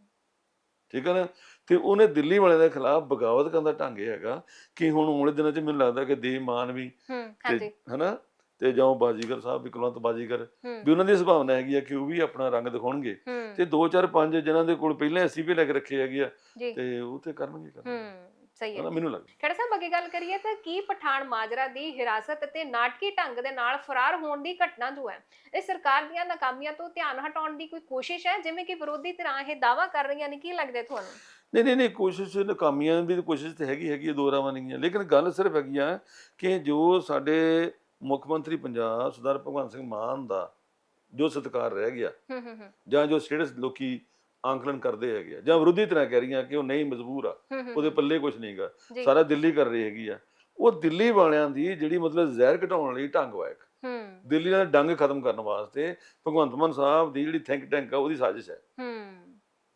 ਠੀਕ ਹੈ ਨਾ? ਤੇ ਉਹਨੇ ਦਿੱਲੀ ਵਾਲਿਆਂ ਦੇ ਖਿਲਾਫ ਬਗਾਵਤ ਕਰਨ ਦਾ ਢੰਗ ਇਹ ਹੈਗਾ ਕਿ ਹੁਣ ਆਉਣ ਵਾਲੇ ਦਿਨਾਂ 'ਚ ਮੈਨੂੰ ਲੱਗਦਾ ਕਿ ਦੇ ਮਾਨ ਵੀ ਹੂੰ। ਹਾਂਜੀ। ਹਨਾ? ਤੇ ਜਾਂ ਬਾਜੀਗਰ ਸਾਹਿਬ ਵੀ ਕੁਲਵੰਤ ਬਾਜੀਗਰ ਵੀ ਉਹਨਾਂ ਦੀ ਸੁਭਾਵਨਾ ਹੈਗੀ ਆ ਕਿ ਉਹ ਵੀ ਆਪਣਾ ਰੰਗ ਦਿਖਾਉਣਗੇ। ਤੇ 2 4 5 ਜਿਨ੍ਹਾਂ ਦੇ ਕੋਲ ਪਹਿਲਾਂ ਐਸੀ ਵੀ ਲੈ ਕੇ ਰੱਖੇ ਹੈਗੇ ਆ ਤੇ ਉਹ ਤੇ ਕਰਨਗੇ ਕਰਨਗੇ। ਸਹੀ ਹੈ ਮੈਨੂੰ ਲੱਗਦਾ। ਖੜਾ ਸਾਹਿਬ ਅੱਗੇ ਗੱਲ ਕਰੀਏ ਤਾਂ ਕੀ ਪਠਾਨ ਮਾਜਰਾ ਦੀ ਹਿਰਾਸਤ ਅਤੇ ਨਾਟਕੀ ਢੰਗ ਦੇ ਨਾਲ ਫਰਾਰ ਹੋਣ ਦੀ ਘਟਨਾ ਜੋ ਹੈ? ਇਹ ਸਰਕਾਰ ਦੀਆਂ ਨਾਕਾਮੀਆਂ ਤੋਂ ਧਿਆਨ ਹਟਾਉਣ ਦੀ ਕੋਈ ਕੋਸ਼ਿਸ਼ ਹੈ? ਜਿਵੇਂ ਕਿ ਵਿਰੋਧੀ ਧਿਰਾਂ ਇਹ ਦਾਵਾ ਕਰ ਰਹੀਆਂ ਨੇ ਕੀ ਲੱਗਦਾ ਤੁਹਾਨੂੰ? ਨਹੀਂ ਨਹੀਂ ਨਹੀਂ ਕੋਸ਼ਿਸ਼ ਨਾਕਾਮੀਆਂ ਦੀ ਕੋਸ਼ਿਸ਼ ਤੇ ਹੈਗੀ ਹੈਗੀ ਹੈ, ਦੋ ਰਾਵਾਂ ਨਹੀਂ ਹੈ ਲੇਕਿਨ ਗੱਲ ਸਿਰਫ ਹੈਗੀ ਆ ਕਿ ਜੋ ਸਾਡੇ ਮੁੱਖ ਮੰਤਰੀ ਪੰਜਾਬ ਸਰਦਾਰ ਭਗਵੰਤ ਸਿੰਘ ਮਾਨ ਦਾ ਜੋ ਸਤਿਕਾਰ ਰਹਿ ਗਿਆ ਹੂੰ ਹੂੰ ਹੂੰ। ਜਾਂ ਜੋ ਸਟੇਟਸ ਲੋਕੀ ਆਂਕਲਨ ਕਰਦੇ ਹੈਗੇ ਆ ਜਾਂ ਵਿਰੋਧੀ ਤਰ੍ਹਾਂ ਕਹਿ ਰਹੀਆਂ ਕਿ ਉਹ ਨਹੀਂ ਮਜਬੂਰ ਆ ਉਹਦੇ ਪੱਲੇ ਕੁਝ ਨਹੀਂਗਾ ਜੀ। ਸਾਰਾ ਦਿੱਲੀ ਕਰ ਰਹੀ ਹੈਗੀ ਆ। ਉਹ ਦਿੱਲੀ ਵਾਲਿਆਂ ਦੀ ਜਿਹੜੀ ਮਤਲਬ ਜ਼ਹਿਰ ਘਟਾਉਣ ਲਈ ਢੰਗ ਵਾ ਇੱਕ। ਹੂੰ। ਦਿੱਲੀ ਦਾ ਡੰਗ ਖਤਮ ਕਰਨ ਵਾਸਤੇ ਭਗਵੰਤ ਮਾਨ ਸਾਹਿਬ ਦੀ ਜਿਹੜੀ ਥਿੰਕ ਟੈਂਕ ਆ ਉਹਦੀ ਸਾਜ਼ਿਸ਼ ਹੈ। ਹੂੰ।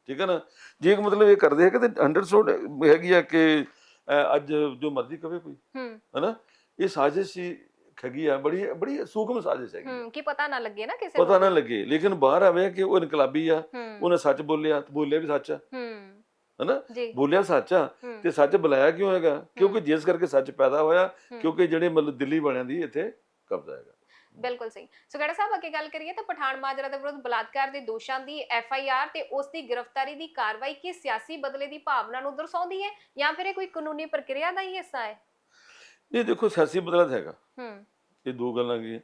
ਠੀਕ ਹੈ ਨਾ? ਜੇ ਮਤਲਬ ਇਹ ਕਰਦੇ ਹੈ ਕਿ 100% ਹੈਗੀ ਆ ਕਿ ਅਹ, ਅੱਜ ਜੋ ਮਰਜ਼ੀ ਕਵੇ ਕੋਈ। ਹੂੰ। ਹਨਾ? ਇਹ ਸਾਜ਼ਿਸ਼ ਹੀ ਹੈਗੀ ਆ ਬੜੀ ਬੜੀ ਸੂਖਮ ਸਾਜ਼ਿਸ਼ ਹੈਗੀ। ਹੂੰ ਕੀ ਪਤਾ ਨਾ ਲੱਗੇ ਨਾ ਕਿਸੇ ਪਤਾ ਨਾ ਲੱਗੇ ਲੇਕਿਨ ਬਾਹਰ ਆਵੇ ਕਿ ਉਹ ਇਨਕਲਾਬੀ ਆ ਉਹਨੇ ਸੱਚ ਬੋਲਿਆ ਤੇ ਬੋਲਿਆ ਵੀ ਸੱਚ ਆ। ਹੂੰ। ਹਨਾ? ਬੋਲਿਆ ਸੱਚ ਆ ਤੇ ਸੱਚ ਬੁਲਾਇਆ ਕਿਉਂ ਹੈਗਾ? ਕਿਉਂਕਿ ਜਿਸ ਕਰਕੇ ਸੱਚ ਪੈਦਾ ਹੋਇਆ। ਕਿਉਂਕਿ ਜਿਹੜੇ ਮਤਲਬ ਦਿੱਲੀ ਵਾਲਿਆਂ ਦੀ ਇੱਥੇ ਕਬਜ਼ਾ ਹੈਗਾ। ਬਿਲਕੁਲ ਸਹੀ। ਸੋ ਗੜਾ ਸਾਹਿਬ ਅੱਗੇ ਗੱਲ ਕਰੀਏ ਤਾਂ ਪਠਾਨ ਮਾਜਰਾ ਦੇ ਵਿਰੁੱਧ ਬਲਾਤਕਾਰ ਦੇ ਦੋਸ਼ਾਂ ਦੀ ਐਫ ਆਈ ਆਰ ਤੇ ਉਸ ਦੀ ਗ੍ਰਿਫਤਾਰੀ ਦੀ ਕਾਰਵਾਈ ਕੀ ਸਿਆਸੀ ਬਦਲੇ ਦੀ ਭਾਵਨਾ ਨੂੰ ਦਰਸਾਉਂਦੀ ਹੈ ਜਾਂ ਫਿਰ ਇਹ ਕੋਈ ਕਾਨੂੰਨੀ ਪ੍ਰਕਿਰਿਆ ਦਾ ਹੀ ਹਿੱਸਾ ਹੈ? ਇਹ ਦੇਖੋ ਸਿਆਸੀ ਬਦਲਾਅ ਤਾਂ ਹੈਗਾ। ਹੂੰ। ਇਹ ਦੋ ਗੱਲਾਂ ਕੀ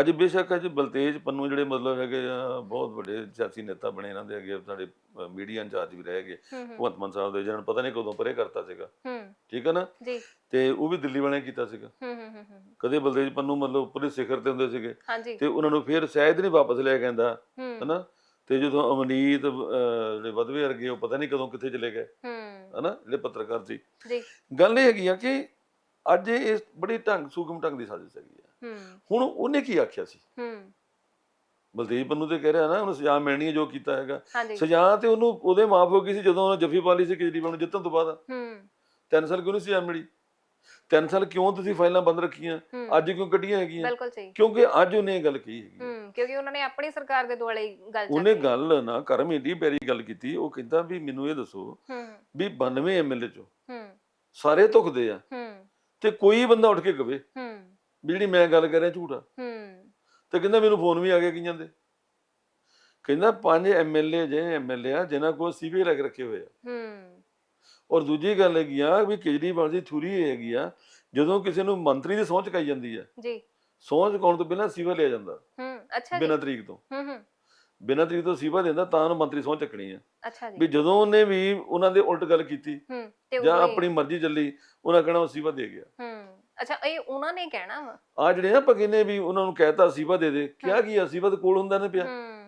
ਅੱਜ ਬੇਸ਼ੱਕ ਅੱਜ ਬਲਤੇਜ ਪੰਨੂ ਜਿਹੜੇ ਮਤਲਬ ਹੈਗੇ ਆ ਬਹੁਤ ਵੱਡੇ ਸਿਆਸੀ ਨੇਤਾ ਬਣੇ ਇਹਨਾਂ ਦੇ ਅੱਗੇ ਸਾਡੇ ਮੀਡੀਆ ਇੰਚਾਰਜ ਵੀ ਰਹੇ ਗਏ। ਭਗਵੰਤ ਮਾਨ ਸਾਹਿਬ ਦੇ ਜਿਹਨਾਂ ਨੂੰ ਪਤਾ ਨਹੀਂ ਕਦੋਂ ਪਰੇ ਕਰਤਾ ਸੀਗਾ। ਠੀਕ ਹੈ ਨਾ? ਜੀ। ਤੇ ਉਹ ਵੀ ਦਿੱਲੀ ਵਾਲਿਆਂ ਕੀਤਾ ਸੀਗਾ। ਕਦੇ ਬਲਤੇਜ ਪੰਨੂ ਮਤਲਬ ਉੱਪਰਲੇ ਸਿਖਰ ਤੇ ਹੁੰਦੇ ਸੀਗੇ। ਤੇ ਉਹਨਾਂ ਨੂੰ ਫਿਰ ਸ਼ਾਇਦ ਨਹੀਂ ਵਾਪਸ ਲਿਆ ਕਹਿੰਦਾ ਹੂੰ। ਹਨਾ? ਤੇ ਜਦੋਂ ਅਮਨੀਤ ਜਿਹੜੇ ਵਧਵੇ ਵਰਗੇ ਉਹ ਪਤਾ ਨਹੀਂ ਕਦੋਂ ਕਿੱਥੇ ਚਲੇ ਗਏ। ਹਨਾ? ਜਿਹੜੇ ਪੱਤਰਕਾਰ ਸੀ। ਜੀ। ਗੱਲ ਇਹ ਹੈਗੀ ਆ ਕਿ ਅੱਜ ਇਹ ਬੜੀ ਢੰਗ ਸੂਖਮ ਢੰਗ ਦੀ ਸਾਜ਼ਿਸ਼ ਹੈਗੀ ਹੁਣ ਉਹਨੇ ਕੀ ਆਖਿਆ ਸੀ? ਹੂੰ। ਬਲਦੇਵ ਪੰਨੂ ਤੇ ਕਹਿ ਰਿਹਾ ਨਾ ਉਹਨੂੰ ਸਜ਼ਾ ਮਿਲਣੀ ਹੈ ਜੋ ਕੀਤਾ ਹੈਗਾ। ਹਾਂਜੀ। ਸਜ਼ਾ ਤੇ ਉਹਨੂੰ ਉਹਦੇ ਮਾਫ ਹੋ ਗਈ ਸੀ? ਜਦੋਂ ਉਹਨੇ ਜੱਫੀ ਪਾ ਲਈ ਸੀ ਕੇਜਰੀਵਾਲ ਨੂੰ ਜਿੱਤਣ ਤੋਂ ਬਾਅਦ। ਹੂੰ। ਤਿੰਨ ਸਾਲ ਕਿਉਂ ਨਹੀਂ ਸਜ਼ਾ ਮਿਲੀ? ਤਿੰਨ ਸਾਲ ਕਿਉਂ ਤੁਸੀਂ ਫਾਈਲਾਂ ਬੰਦ ਰੱਖੀਆਂ? ਹੂੰ। ਅੱਜ ਕਿਉਂ ਕੱਢੀਆਂ ਹੈਗੀਆਂ? ਬਿਲਕੁਲ ਸਹੀ। ਕਿਉਂਕਿ ਅੱਜ ਉਹਨੇ ਇਹ ਗੱਲ ਕਹੀ ਹੈਗੀ ਹੂੰ। ਕਿਉਂਕਿ ਉਹਨਾਂ ਨੇ ਆਪਣੀ ਸਰਕਾਰ ਦੇ ਦੁਆਲੇ ਹੀ ਗੱਲ ਉਹਨੇ ਚੱਕੀ। ਗੱਲ ਨਾ ਕਰਮ ਏਡੀ ਪਿਆਰੀ ਗੱਲ ਕੀਤੀ ਉਹ ਕਹਿੰਦਾ ਵੀ ਮੈਨੂੰ ਇਹ ਦੱਸੋ ਹੂੰ। ਵੀ 92 ਐਮਐਲਏ ਚੋਂ ਹੂੰ। ਸਾਰੇ ਧੁਖਦੇ ਆ ਹੂੰ। ਤੇ ਕੋਈ ਬੰਦਾ ਉੱਠ ਕੇ ਕਵੇ। ਹੂੰ। ਵੀ ਜਿਹੜੀ ਮੈਂ ਗੱਲ ਕਰ ਰਿਹਾ ਝੂਠ ਆ। ਹੂੰ। ਤੇ ਕਹਿੰਦਾ ਮੈਨੂੰ ਫੋਨ ਵੀ ਆ ਗਿਆ ਕਈਆਂ ਦੇ। ਕਹਿੰਦਾ ਪੰਜ ਐਮਐਲਏ ਜੇ ਐਮਐਲਏ ਆ ਜਿਨ੍ਹਾਂ ਕੋਲ ਸੀਬੀਆਈ ਲੱਗ ਰੱਖੇ ਹੋਏ ਆ। ਹੂੰ। ਔਰ ਦੂਜੀ ਗੱਲ ਹੈਗੀ ਆ ਵੀ ਕੇਜਰੀਵਾਲ ਦੀ ਥੂਰੀ ਇਹ ਹੈਗੀ ਆ ਜਦੋਂ ਕਿਸੇ ਨੂੰ ਮੰਤਰੀ ਦੀ ਸਹੁੰ ਚੁਕਾਈ ਜਾਂਦੀ ਆ ਜੀ। ਸਹੁੰ ਚੁਕਾਉਣ ਤੋਂ ਪਹਿਲਾਂ ਸੀਵਾ ਲਿਆ ਜਾਂਦਾ। ਹੂੰ ਅੱਛਾ ਜੀ। ਬਿਨਾਂ ਤਰੀਕ ਤੋਂ। ਹੂੰ ਹੂੰ। ਬਿਨਾਂ ਤਰੀਕ ਤੋਂ ਸੀਵਾ ਦਿੰਦਾ ਤਾਂ ਉਹਨੂੰ ਮੰਤਰੀ ਸਹੁੰ ਚੱਕਣੀ ਆ। ਅੱਛਾ ਜੀ। ਵੀ ਜਦੋਂ ਉਹਨੇ ਵੀ ਉਹਨਾਂ ਦੇ ਉਲਟ ਗੱਲ ਕੀਤੀ ਹੂੰ ਤੇ ਜਾਂ ਉਹ ਆਪਣੀ ਮਰਜ਼ੀ ਚੱਲੀ ਉਹਨਾਂ ਕਹਿਣਾ ਉਹ ਸੀਵਾ ਦੇ ਗਿਆ। ਹੂੰ। ਅੱਛਾ ਇਹ ਉਹਨਾਂ ਨੇ ਕਹਿਣਾ ਵਾ? ਆ ਜਿਹੜੇ ਨਾ ਪਗੇ ਨੇ ਵੀ ਉਹਨਾਂ ਨੂੰ ਕਹਿਤਾ ਸੀਵਾ ਦੇ ਦੇ ਕਿਹਾ ਕੀ ਆ ਕੋਲ ਹੁੰਦਾ ਨੇ ਪਿਆ। ਹੂੰ।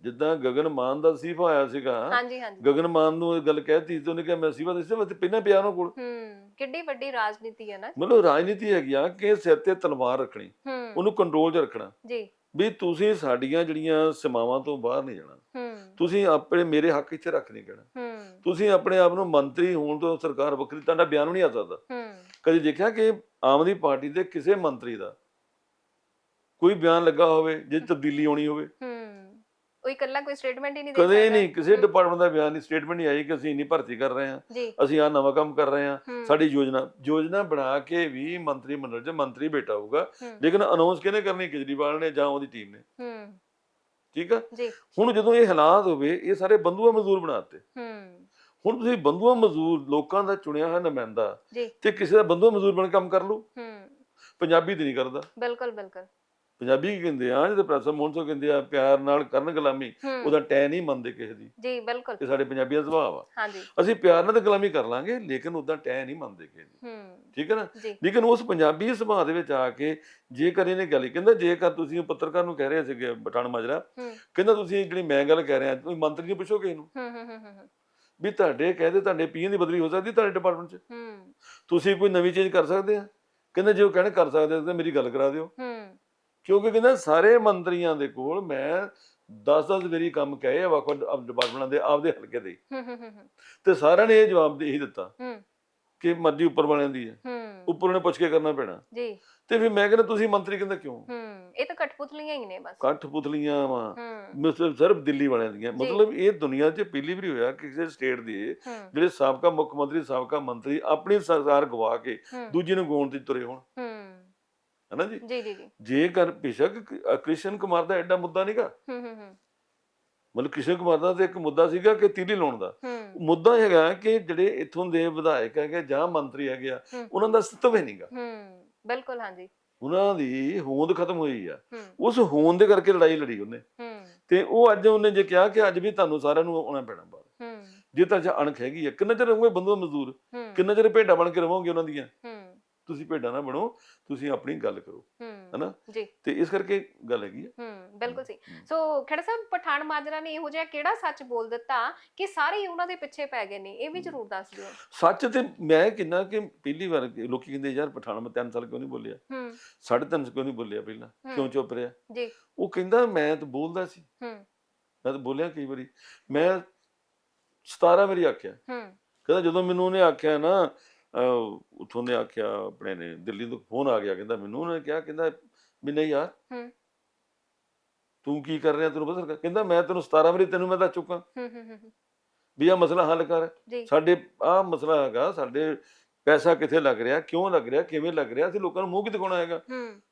ਜਿੱਦਾਂ ਗਗਨ ਮਾਨ ਦਾ ਸੀਵਾ ਆਇਆ ਸੀਗਾ। ਹਾਂਜੀ ਹਾਂਜੀ। ਗਗਨ ਮਾਨ ਨੂੰ ਇਹ ਗੱਲ ਕਹਿਤੀ ਤੇ ਉਹਨੇ ਕਿਹਾ ਮੈਂ ਸੀਵਾ ਦੇ ਸੀਵਾ ਤੇ ਪਹਿਲਾਂ ਪਿਆ ਉਹਨਾਂ ਕੋਲ। ਹੂੰ ਕਿੱਡੀ ਵੱਡੀ ਰਾਜਨੀਤੀ ਹੈ ਨਾ। ਮਤਲਬ ਰਾਜਨੀਤੀ ਹੈਗੀ ਆ ਕਿ ਸਿਰ ਤੇ ਤਲਵਾਰ ਰੱਖਣੀ ਹੂੰ। ਉਹਨੂੰ ਕੰਟਰੋਲ 'ਚ ਰੱਖਣਾ। ਜੀ। ਵੀ ਤੁਸੀਂ ਸਾਡੀਆਂ ਜਿਹੜੀਆਂ ਸੀਮਾਵਾਂ ਤੋਂ ਬਾਹਰ ਨਹੀਂ ਜਾਣਾ। ਹੂੰ। ਤੁਸੀਂ ਆਪਣੇ ਮੇਰੇ ਹੱਕ ਇੱਥੇ ਰੱਖ ਨਹੀਂ ਕਹਿਣਾ ਹੂੰ। ਤੁਸੀਂ ਆਪਣੇ ਆਪ ਨੂੰ ਮੰਤਰੀ ਹੋਣ ਤੋਂ ਸਰਕਾਰ ਵੱਖਰੀ ਤੁਹਾਡਾ ਬਿਆਨ ਨਹੀਂ ਆ ਸਕਦਾ। ਕਦੀ ਦੇਖਿਆ ਕਿ ਆਮ ਆਦਮੀ ਪਾਰਟੀ ਦੇ ਕਿਸੇ ਮੰਤਰੀ ਦਾ ਕੋਈ ਬਿਆਨ ਲੱਗਾ ਹੋਵੇ ਜੇ ਤਬਦੀਲੀ ਆਉਣੀ ਹੋਵੇ? ਉਹ ਇਕੱਲਾ ਕੋਈ ਸਟੇਟਮੈਂਟ ਹੀ ਨਹੀਂ ਦੇ ਕਦੇ। ਨਹੀਂ ਕਿਸੇ ਡਿਪਾਰਟਮੈਂਟ ਦਾ ਬਿਆਨ ਨਹੀਂ ਸਟੇਟਮੈਂਟ ਨਹੀਂ ਆਈ ਕਿ ਅਸੀਂ ਇੰਨੀ ਭਰਤੀ ਕਰ ਰਹੇ ਹਾਂ ਅਸੀਂ ਆ ਨਵਾਂ ਕੰਮ ਕਰ ਰਹੇ ਹਾਂ ਸਾਡੀ ਯੋਜਨਾ ਯੋਜਨਾ ਬਣਾ ਕੇ ਵੀ ਮੰਤਰੀ ਮੰਡਲ 'ਚ ਮੰਤਰੀ ਬੈਠਾ ਹੋਊਗਾ। ਲੇਕਿਨ ਅਨਾਉਂਸ ਕਿਹਨੇ ਕਰਨੀ? ਕੇਜਰੀਵਾਲ ਨੇ ਜਾਂ ਉਹਦੀ ਟੀਮ ਨੇ। ਠੀਕ ਆ? ਜੀ। ਹੁਣ ਜਦੋਂ ਇਹ ਹਾਲਾਤ ਹੋਵੇ ਇਹ ਸਾਰੇ ਬੰਦੂਆ ਮਜ਼ਦੂਰ ਬਣਾਤੇ ਹੂੰ। ਹੁਣ ਤੁਸੀਂ ਬੰਦੂਆ ਮਜ਼ਦੂਰ ਲੋਕਾਂ ਦਾ ਚੁਣਿਆ ਹੋਇਆ ਨੁਮਾਇੰਦਾ ਜੀ। ਤੇ ਕਿਸੇ ਦਾ ਬੰਦੂਆ ਮਜ਼ਦੂਰ ਬਣ ਕੇ ਕੰਮ ਕਰ ਲੂ ਹੂੰ। ਪੰਜਾਬੀ ਤੇ ਨਹੀਂ ਕਰਦਾ। ਬਿਲਕੁਲ ਬਿਲਕੁਲ। ਪੰਜਾਬੀ ਕੀ ਕਹਿੰਦੇ ਆ? ਜਿਹਦੇ ਪ੍ਰੈਸਰ ਮੋਹਨ ਸੋ ਕਹਿੰਦੇ ਆ ਪਿਆਰ ਨਾਲ ਕਰਨ ਗੁਲਾਮੀ ਹੂੰ। ਉਹਦਾ ਟੈ ਨਹੀਂ ਮੰਨਦੇ ਕਿਸੇ ਦੀ। ਜੀ ਬਿਲਕੁਲ। ਇਹ ਸਾਡੇ ਪੰਜਾਬੀਆਂ ਦਾ ਸੁਭਾਅ ਆ ਹਾਂਜੀ। ਅਸੀਂ ਪਿਆਰ ਨਾਲ ਤਾਂ ਗੁਲਾਮੀ ਕਰ ਲਾਂਗੇ ਲੇਕਿਨ ਉਹਦਾ ਟੈ ਨਹੀਂ ਮੰਨਦੇ ਕਿਸੇ ਦੀ। ਹੂੰ। ਠੀਕ ਹੈ ਨਾ? ਜੀ। ਲੇਕਿਨ ਉਸ ਪੰਜਾਬੀ ਸੁਭਾਅ ਦੇ ਵਿੱਚ ਆ ਕੇ ਜੇਕਰ ਇਹਨੇ ਗੱਲ ਕਹਿੰਦਾ ਜੇਕਰ ਤੁਸੀਂ ਉਹ ਪੱਤਰਕਾਰ ਨੂੰ ਕਹਿ ਰਹੇ ਸੀਗੇ ਬਟਾਣ ਮਾਜਰਾ ਹੂੰ। ਕਹਿੰਦਾ ਤੁਸੀਂ ਜਿਹੜੀ ਮੈਂ ਗੱਲ ਕਹਿ ਰਿਹਾ ਤੁਸੀਂ ਮੰਤਰੀ ਨੂੰ ਪੁੱਛੋਗੇ ਇਹਨੂੰ ਹੂੰ ਹੂੰ ਹੂੰ ਹੂੰ, ਵੀ ਤੁਹਾਡੇ ਕਹਿੰਦੇ ਤੁਹਾਡੇ ਪੀਐਨ ਦੀ ਬਦਲੀ ਹੋ ਸਕਦੀ ਤੁਹਾਡੇ ਡਿਪਾਰਟਮੈਂਟ 'ਚ। ਹੂੰ। ਤੁਸੀਂ ਕੋਈ ਨਵੀਂ ਚੇਂਜ ਕਰ ਸਕਦੇ ਆ। ਕਹਿੰਦੇ ਜੇ ਉਹ ਕਹਿਣ ਕਰ ਸਕਦੇ ਤਾਂ ਮੇਰੀ ਗੱਲ ਕਰਾ ਦਿਓ। ਹੂੰ। ਕਿਉਂਕਿ ਕਹਿੰਦਾ ਸਾਰੇ ਮੰਤਰੀਆਂ ਦੇ ਕੋਲ ਮੈਂ 10-10 ਵਾਰੀ ਕੰਮ ਕਹੇ ਆ ਵੱਖ ਡਿਪਾਰਟਮੈਂਟਾਂ ਦੇ ਆਪਦੇ ਹਲਕੇ ਦੇ। ਹੂੰ ਹੂੰ ਹੂੰ ਹੂੰ, ਤੇ ਸਾਰਿਆਂ ਨੇ ਇਹ ਜਵਾਬ ਦੇ ਹੀ ਦਿੱਤਾ ਹੂੰ। ਕਿ ਮਰਜ਼ੀ ਉੱਪਰ ਵਾਲਿਆਂ ਦੀ ਹੈ। ਹੂੰ। ਉੱਪਰ ਉਹਨੇ ਪੁੱਛ ਕੇ ਕਰਨਾ ਪੈਣਾ। ਜੀ। ਤੇ ਫਿਰ ਮੈਂ ਕਹਿੰਦਾ ਤੁਸੀਂ ਮੰਤਰੀ ਕਹਿੰਦਾ ਕਿਉਂ? ਹੂੰ। ਇਹ ਤਾਂ ਕਠਪੁਤਲੀਆਂ ਹੀ ਨੇ ਬਸ। ਕਠਪੁਤਲੀਆਂ ਵਾ। ਹੂੰ। ਮਤਲਬ ਸਿਰਫ ਦਿੱਲੀ ਵਾਲਿਆਂ ਦੀਆਂ। ਜੀ। ਮਤਲਬ ਇਹ ਦੁਨੀਆ 'ਚ ਪਹਿਲੀ ਵਾਰੀ ਹੋਇਆ ਕਿ ਕਿਸੇ ਸਟੇਟ ਦੇ ਹੂੰ। ਜਿਹੜੇ ਸਾਬਕਾ ਮੁੱਖ ਮੰਤਰੀ ਸਾਬਕਾ ਮੰਤਰੀ ਆਪਣੀ ਸਰਕਾਰ ਗਵਾ ਕੇ ਹੂੰ। ਦੂਜੇ ਨੂੰ ਗਾਉਣ ਤੇ ਤੁਰੇ ਹੋਣ। ਹੂੰ। ਹੈਨਾ ਜੀ? ਜੀ ਜੀ ਜੀ। ਜੇਕਰ ਬੇਸ਼ੱਕ ਕ- ਅ, ਕ੍ਰਿਸ਼ਨ ਕੁਮਾਰ ਦਾ ਐਡਾ ਮੁੱਦਾ ਨਹੀਂਗਾ ਹੂੰ ਹੂੰ ਹੂੰ। ਮਤਲਬ ਕ੍ਰਿਸ਼ਨ ਕੁਮਾਰ ਦਾ ਤੇ ਇੱਕ ਮੁੱਦਾ ਸੀਗਾ ਕਿ ਤੀਲੀ ਲਾਉਣ ਦਾ। ਹੂੰ। ਮੁੱਦਾ ਹੈਗਾ ਕਿ ਜਿਹੜੇ ਇੱਥੋਂ ਦੇ ਵਿਧਾਇਕ ਹੈਗੇ ਜਾਂ ਮੰਤਰੀ ਹੈਗੇ ਆ ਹੂੰ। ਉਹਨਾਂ ਦਾ ਅਸਤਿਤਵ ਹੀ ਨਹੀਂਗਾ ਹੂੰ। ਬਿਲਕੁਲ ਹਾਂਜੀ। ਉਹਨਾਂ ਦੀ ਹੋਂਦ ਖਤਮ ਹੋਈ ਆ। ਉਸ ਹੋਂਦ ਦੇ ਕਰਕੇ ਲੜਾਈ ਲੜੀ ਉਹਨੇ। ਤੇ ਉਹ ਅੱਜ ਉਹਨੇ ਜੇ ਕਿਹਾ ਕਿ ਅੱਜ ਵੀ ਤੁਹਾਨੂੰ ਸਾਰਿਆਂ ਨੂੰ ਆਉਣਾ ਪੈਣਾ ਬਾਹਰ। ਜੇ ਤਾਂ ਅਣਖ ਹੈਗੀ ਆ। ਕਿੰਨਾ ਚਿਰ ਰਹੋਗੇ ਬੰਦੂ ਮਜ਼ਦੂਰ? ਕਿੰਨਾ ਚਿਰ ਭੇਡਾਂ ਬਣ ਕੇ ਰਹੋਗੇ ਉਹਨਾਂ ਦੀਆਂ? ਤੁਸੀਂ ਭੇਡਾਂ ਨਾ ਬਣੋ ਤੁਸੀਂ ਆਪਣੀ ਗੱਲ ਕਰੋ ਹੂੰ ਹਨਾ? ਤੇ ਇਸ ਕਰਕੇ ਗੱਲ ਹੈਗੀ ਆ। ਹੂੰ ਬਿਲਕੁਲ ਸਹੀ। ਹੂੰ। ਸੋ ਖੜਾ ਸਾਹਿਬ ਪਠਾਨ ਮਾਜਰਾ ਨੇ ਇਹੋ ਜਿਹਾ ਕਿਹੜਾ ਸੱਚ ਬੋਲ ਦਿੱਤਾ ਕਿ ਸਾਰੇ ਹੀ ਉਹਨਾਂ ਦੇ ਪਿੱਛੇ ਪੈ ਗਏ ਨੇ? ਇਹ ਵੀ ਜ਼ਰੂਰ ਦੱਸ ਦਿਓ। ਸੱਚ ਤੇ ਮੈਂ ਕਿੰਨਾ ਕਿ ਪਹਿਲੀ ਵਾਰ ਲੋਕੀ ਕਹਿੰਦੇ ਯਾਰ ਪਠਾਨ ਮੈਂ ਤਿੰਨ ਸਾਲ ਕਿਉਂ ਨਹੀਂ ਬੋਲਿਆ? ਹੂੰ। ਸਾਢੇ ਤਿੰਨ ਸਾਲ ਕਿਉਂ ਨਹੀਂ ਬੋਲਿਆ ਪਹਿਲਾਂ? ਕਿਉਂ ਹੂੰ ਚੁੱਪ ਰਿਹਾ? ਜੀ। ਉਹ ਕਹਿੰਦਾ ਮੈਂ ਤਾਂ ਬੋਲਦਾ ਸੀ। ਹੂੰ। ਮੈਂ ਤਾਂ ਬੋਲਿਆ ਕਈ ਵਾਰੀ। ਮੈਂ 17 ਵਾਰੀ ਆਖਿਆ। ਹੂੰ। ਕਹਿੰਦਾ ਜਦੋਂ ਮੈਨੂੰ ਉਹਨੇ ਆਖਿਆ ਨਾ ਉੱਥੋਂ ਨੇ ਆਖਿਆ ਆਪਣੇ ਨੇ ਦਿੱਲੀ ਤੋਂ ਫੋਨ ਆ ਗਿਆ ਕਹਿੰਦਾ ਮੈਨੂੰ ਉਹਨੇ ਕਿਹਾ ਕਹਿੰਦਾ ਵੀ ਨਹੀਂ ਯਾਰ। ਹੂੰ। ਤੂੰ ਕੀ ਕਰ ਰਿਹਾ ਤੈਨੂੰ ਪਤਾ ਕਹਿੰਦਾ ਮੈਂ ਤੈਨੂੰ 17 ਵਾਰੀ ਤੈਨੂੰ ਮੈਂ ਦੱਸ ਚੁੱਕਾ। ਹੂੰ ਹੂੰ ਹੂੰ, ਹੂੰ। ਵੀ ਆਹ ਮਸਲਾ ਹੱਲ ਕਰ। ਸਾਡੇ ਆਹ ਮਸਲਾ ਹੈਗਾ ਸਾਡੇ ਪੈਸਾ ਕਿੱਥੇ ਲੱਗ ਰਿਹਾ ਕਿਉਂ ਲੱਗ ਰਿਹਾ ਕਿਵੇਂ ਲੱਗ ਰਿਹਾ ਅਸੀਂ ਲੋਕਾਂ ਨੂੰ ਮੂੰਹ ਕਿ ਦਿਖਾਉਣਾ ਹੈਗਾ।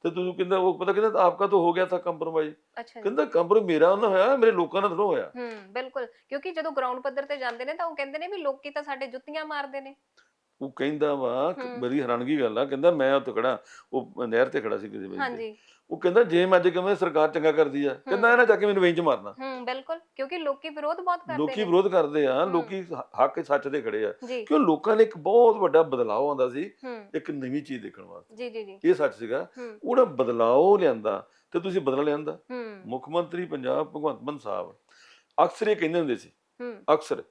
ਤੇ ਤੂੰ ਕਹਿੰਦਾ ਉਹ ਪਤਾ ਕਹਿੰਦਾ ਆਪਕਾ ਤਾਂ ਹੋ ਗਿਆ ਤਾਂ ਕੰਪਰੋਮਾਈਜ਼ ਕਹਿੰਦਾ ਕੰਪਰੋਮਾਈਜ਼ ਮੇਰਾ ਉਹਨਾਂ ਹੋਇਆ ਮੇਰੇ ਲੋਕਾਂ ਨਾਲ ਥੋੜਾ ਹੋਇਆ। ਹੂੰ ਬਿਲਕੁਲ। ਕਿਉਂਕਿ ਜਦੋਂ ਗਰਾਊਂਡ ਪੱਧਰ ਤੇ ਜਾਂਦੇ ਨੇ ਤਾਂ ਉਹ ਕਹਿੰਦੇ ਨੇ ਵੀ ਲੋਕੀ ਤਾਂ ਸਾਡੇ ਜੁੱਤੀਆਂ ਮਾਰਦੇ ਨੇ। ਉਹ ਕਹਿੰਦਾ ਵਾ ਕਿ। ਬੜੀ ਹੈਰਾਨਗੀ ਗੱਲ ਆ ਕਹਿੰਦਾ ਮੈਂ ਉੱਥੇ ਖੜਾ ਉਹ ਨਹਿਰ ਤੇ ਖੜਾ ਸੀ ਕਿਸੇ ਵੇਲੇ ਹਾਂਜੀ। ਉਹ ਕਹਿੰਦਾ ਜੇ ਮੈਂ ਅੱਜ ਕਹਾਂ ਸਰਕਾਰ ਚੰਗਾ ਕਰਦੀ ਆ ਕਹਿੰਦਾ ਇਹਨਾਂ ਜਾ ਕੇ ਮੈਨੂੰ ਵੇਂਚ ਮਾਰਨਾ। ਹੂੰ ਬਿਲਕੁਲ ਕਿਉਂਕਿ ਲੋਕੀ ਵਿਰੋਧ ਬਹੁਤ ਕਰਦੇ ਲੋਕੀ ਨੇ। ਵਿਰੋਧ ਕਰਦੇ ਆ। ਲੋਕੀ ਹੱਕ ਸੱਚ ਦੇ ਖੜੇ ਆ। ਕਿਉਂ ਲੋਕਾਂ ਨੇ ਇੱਕ ਬਹੁਤ ਵੱਡਾ ਬਦਲਾਅ ਆਉਂਦਾ ਸੀ ਇੱਕ ਨਵੀਂ ਚੀਜ਼ ਦੇਖਣ ਵਾਸਤੇ। ਜੀ ਜੀ ਜੀ। ਇਹ ਸੱਚ ਸੀਗਾ ਉਹਦਾ ਬਦਲਾਅ ਲਿਆਂਦਾ ਤੇ ਤੁਸੀਂ ਬਦਲਾ ਲਿਆਂਦਾ। ਮੁੱਖ ਮੰਤਰੀ ਪੰਜਾਬ ਭਗਵੰਤ ਮਾਨ ਸਾਹਿਬ ਅਕਸਰ ਇਹ ਕਹਿੰਦੇ ਹੁੰਦੇ ਸੀ। ਅਕਸਰ।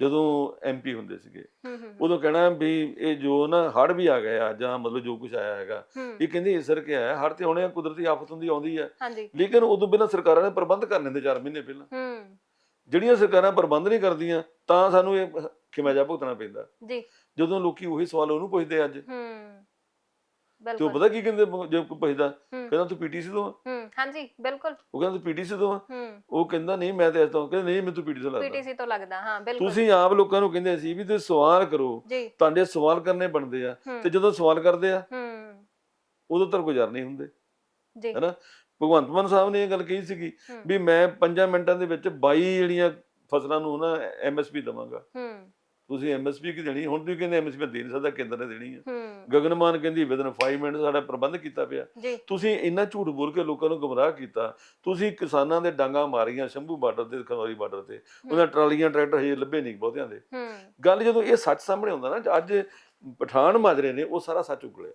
ਜਦੋਂ ਐਮਪੀ ਹੁੰਦੇ ਸੀਗੇ। ਹੂੰ ਹੂੰ ਉਦੋਂ ਕਹਿਣਾ ਵੀ ਇਹ ਜੋ ਨਾ ਹੜ ਵੀ ਆ ਗਏ ਆ ਜਾਂ ਮਤਲਬ ਜੋ ਕੁਝ ਆਇਆ ਹੈਗਾ ਹੂੰ। ਇਹ ਕਹਿੰਦੇ ਇਸਰ ਕਿ ਆਇਆ ਹੜ ਤੇ ਆਉਣੇ ਕੁਦਰਤੀ ਆਫਤ ਹੁੰਦੀ ਆਉਂਦੀ ਹਾਂਜੀ। ਲੇਕਿਨ ਉਦੋਂ ਬਿਨਾਂ ਸਰਕਾਰਾਂ ਨੇ ਪ੍ਰਬੰਧ ਕਰ ਲੈਂਦੇ 4 ਮਹੀਨੇ ਪਹਿਲਾਂ। ਹੂੰ। ਜਿਹੜੀਆਂ ਸਰਕਾਰਾਂ ਪ੍ਰਬੰਧ ਨਹੀਂ ਕਰਦੀਆਂ ਤਾਂ ਸਾਨੂੰ ਇਹ ਖਿਮਾਜਾ ਭੁਗਤਣਾ ਪੈਂਦਾ। ਜੀ। ਜਦੋਂ ਲੋਕੀ ਉਹੀ ਸਵਾਲ ਉਹਨੂੰ ਪੁੱਛਦੇ ਅੱਜ। ਹੂੰ। ਤੇ ਉਹ ਬਿਲਕੁਲ ਪਤਾ ਕੀ ਕਹਿੰਦੇ ਜੇ ਕੋਈ ਪੁੱਛਦਾ ਹੂੰ। ਕਹਿੰਦਾ ਤੂੰ ਪੀਟੀਸੀ ਤੋਂ? ਆ? ਹੂੰ ਹਾਂਜੀ ਬਿਲਕੁਲ। ਉਹ ਕਹਿੰਦਾ ਤੂੰ ਪੀਟੀਸੀ ਤੋਂ? ਆ? ਹੂੰ। ਉਹ ਕਹਿੰਦਾ ਨਹੀਂ ਮੈਂ ਤੇ ਇਸ ਤੋਂ ਕਹਿੰਦਾ ਨਹੀਂ ਮੈਂ ਤੂੰ ਪੀਟੀਸੀ ਲੱਗਦਾ ਪੀਟੀਸੀ ਤੋਂ ਲੱਗਦਾ ਹਾਂ ਬਿਲਕੁਲ। ਤੁਸੀਂ ਆਪ ਲੋਕਾਂ ਨੂੰ ਕਹਿੰਦੇ ਸੀ ਵੀ ਤੁਸੀਂ ਸਵਾਲ ਕਰੋ ਜੀ। ਤੁਹਾਡੇ ਸਵਾਲ ਕਰਨੇ ਬਣਦੇ ਆ ਹੂੰ। ਤੇ ਜਦੋਂ ਸਵਾਲ ਕਰਦੇ ਆ ਹੂੰ। ਉਦੋਂ ਤੱਕ ਗੁਜ਼ਾਰ ਨਹੀਂ ਹੁੰਦੇ। ਜੀ। ਹੈਨਾ? ਭਗਵੰਤ ਮਾਨ ਸਾਹਿਬ ਨੇ ਇਹ ਗੱਲ ਕਹੀ ਸੀਗੀ ਹੂੰ। ਵੀ ਮੈਂ 5 ਮਿੰਟਾਂ ਦੇ ਵਿੱਚ 22 ਜਿਹੜੀਆਂ ਫਸਲਾਂ ਨੂੰ ਨਾ ਐਮਐਸਪੀ ਦਵਾਂਗਾ। ਹੂੰ। ਤੁਸੀਂ ਐਮਐਸਪੀ ਕੀ ਦੇਣੀ? ਹੁਣ ਤੁਸੀਂ ਕਹਿੰਦੇ ਐਮਐਸਪੀ ਦੇ ਨਹੀਂ ਸਕਦਾ ਕੇਂਦਰ ਨੇ ਦੇਣੀ ਹੈ। ਗਗਨਮਾਨ ਕਹਿੰਦੀ ਵਿਦਨ 5 ਮਿੰਟ ਸਾਡਾ ਪ੍ਰਬੰਧ ਕੀਤਾ ਪਿਆ। ਤੁਸੀਂ ਇੰਨਾ ਝੂਠ ਬੋਲ ਕੇ ਲੋਕਾਂ ਨੂੰ ਗੁੰਮਰਾਹ ਕੀਤਾ ਤੁਸੀਂ ਕਿਸਾਨਾਂ ਦੇ ਡਾਂਗਾ ਮਾਰੀਆਂ ਸ਼ੰਭੂ ਬਾਰਡਰ ਤੇ ਖਨੌਰੀ ਬਾਰਡਰ ਤੇ। ਉਹਨਾਂ ਟਰਾਲੀਆਂ ਟਰੈਕਟਰ ਹਜੇ ਲੱਭੇ ਨਹੀਂ ਬਹੁਤਿਆਂ ਦੇ। ਗੱਲ ਜਦੋਂ ਇਹ ਸੱਚ ਸਾਹਮਣੇ ਆਉਂਦਾ ਨਾ ਅੱਜ ਪਠਾਨ ਮਾਜਰੇ ਨੇ ਉਹ ਸਾਰਾ ਸੱਚ ਉਗਲਿਆ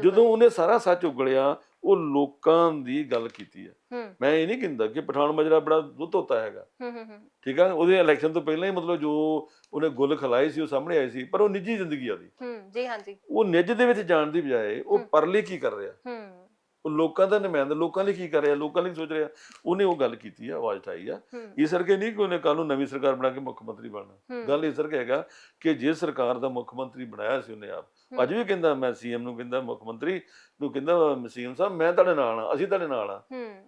ਜਦੋਂ ਉਹਨੇ ਸਾਰਾ ਸੱਚ ਉਗਲਿਆ ਉਹ ਲੋਕਾਂ ਦੀ ਗੱਲ ਕੀਤੀ ਹੈ। ਮੈਂ ਇਹ ਨਹੀਂ ਕਹਿੰਦਾ ਕਿ ਪਠਾਨ ਮਾਜਰਾ ਬੜਾ ਦੁੱਧ ਹੋਤਾ ਹੈਗਾ। ਠੀਕ ਆ? ਉਹਦੇ ਇਲੈਕਸ਼ਨ ਤੋਂ ਪਹਿਲਾਂ ਹੀ ਮਤਲਬ ਜੋ ਉਹਨੇ ਗੁੱਲ ਖਲਾਏ ਸੀ ਉਹ ਸਾਹਮਣੇ ਆਏ ਸੀ ਪਰ ਉਹ ਨਿੱਜੀ ਜ਼ਿੰਦਗੀ ਆ ਜੀ ਹਾਂਜੀ। ਉਹ ਨਿੱਜ ਦੇ ਵਿੱਚ ਜਾਣ ਦੀ ਬਜਾਏ ਉਹ। ਪਰਲੀ ਕੀ ਕਰ ਰਿਹਾ? ਉਹ ਲੋਕਾਂ ਦਾ ਨੁਮਾਇੰਦਾ ਲੋਕਾਂ ਲਈ ਕੀ ਕਰ ਰਿਹਾ ਲੋਕਾਂ ਲਈ ਸੋਚ ਰਿਹਾ। ਉਹਨੇ ਉਹ ਗੱਲ ਕੀਤੀ ਆ ਆਵਾਜ਼ ਉਠਾਈ ਆ। ਇਸ ਕਰਕੇ ਨਹੀਂ ਕਿ ਉਹਨੇ ਕੱਲ ਨੂੰ ਨਵੀਂ ਸਰਕਾਰ ਬਣਾ ਕੇ ਮੁੱਖ ਮੰਤਰੀ ਬਣਨਾ। ਗੱਲ ਇਸ ਕਰਕੇ ਹੈਗਾ ਕਿ ਜੇ ਸਰਕਾਰ ਦਾ ਮੁੱਖ ਮੰਤਰੀ ਬਣਾਇਆ ਸੀ ਉਹਨੇ ਆਪ। ਅੱਜ ਵੀ ਕਹਿੰਦਾ ਮੈਂ ਸੀਐਮ ਨੂੰ ਕਹਿੰਦਾ ਮੁੱਖ ਮੰਤਰੀ ਨੂੰ ਕਹਿੰਦਾ ਸੀਐਮ ਸਾਹਿਬ ਮੈਂ ਤੁਹਾਡੇ ਨਾਲ ਆ ਅਸੀਂ ਤੁਹਾਡੇ ਨਾਲ ਆ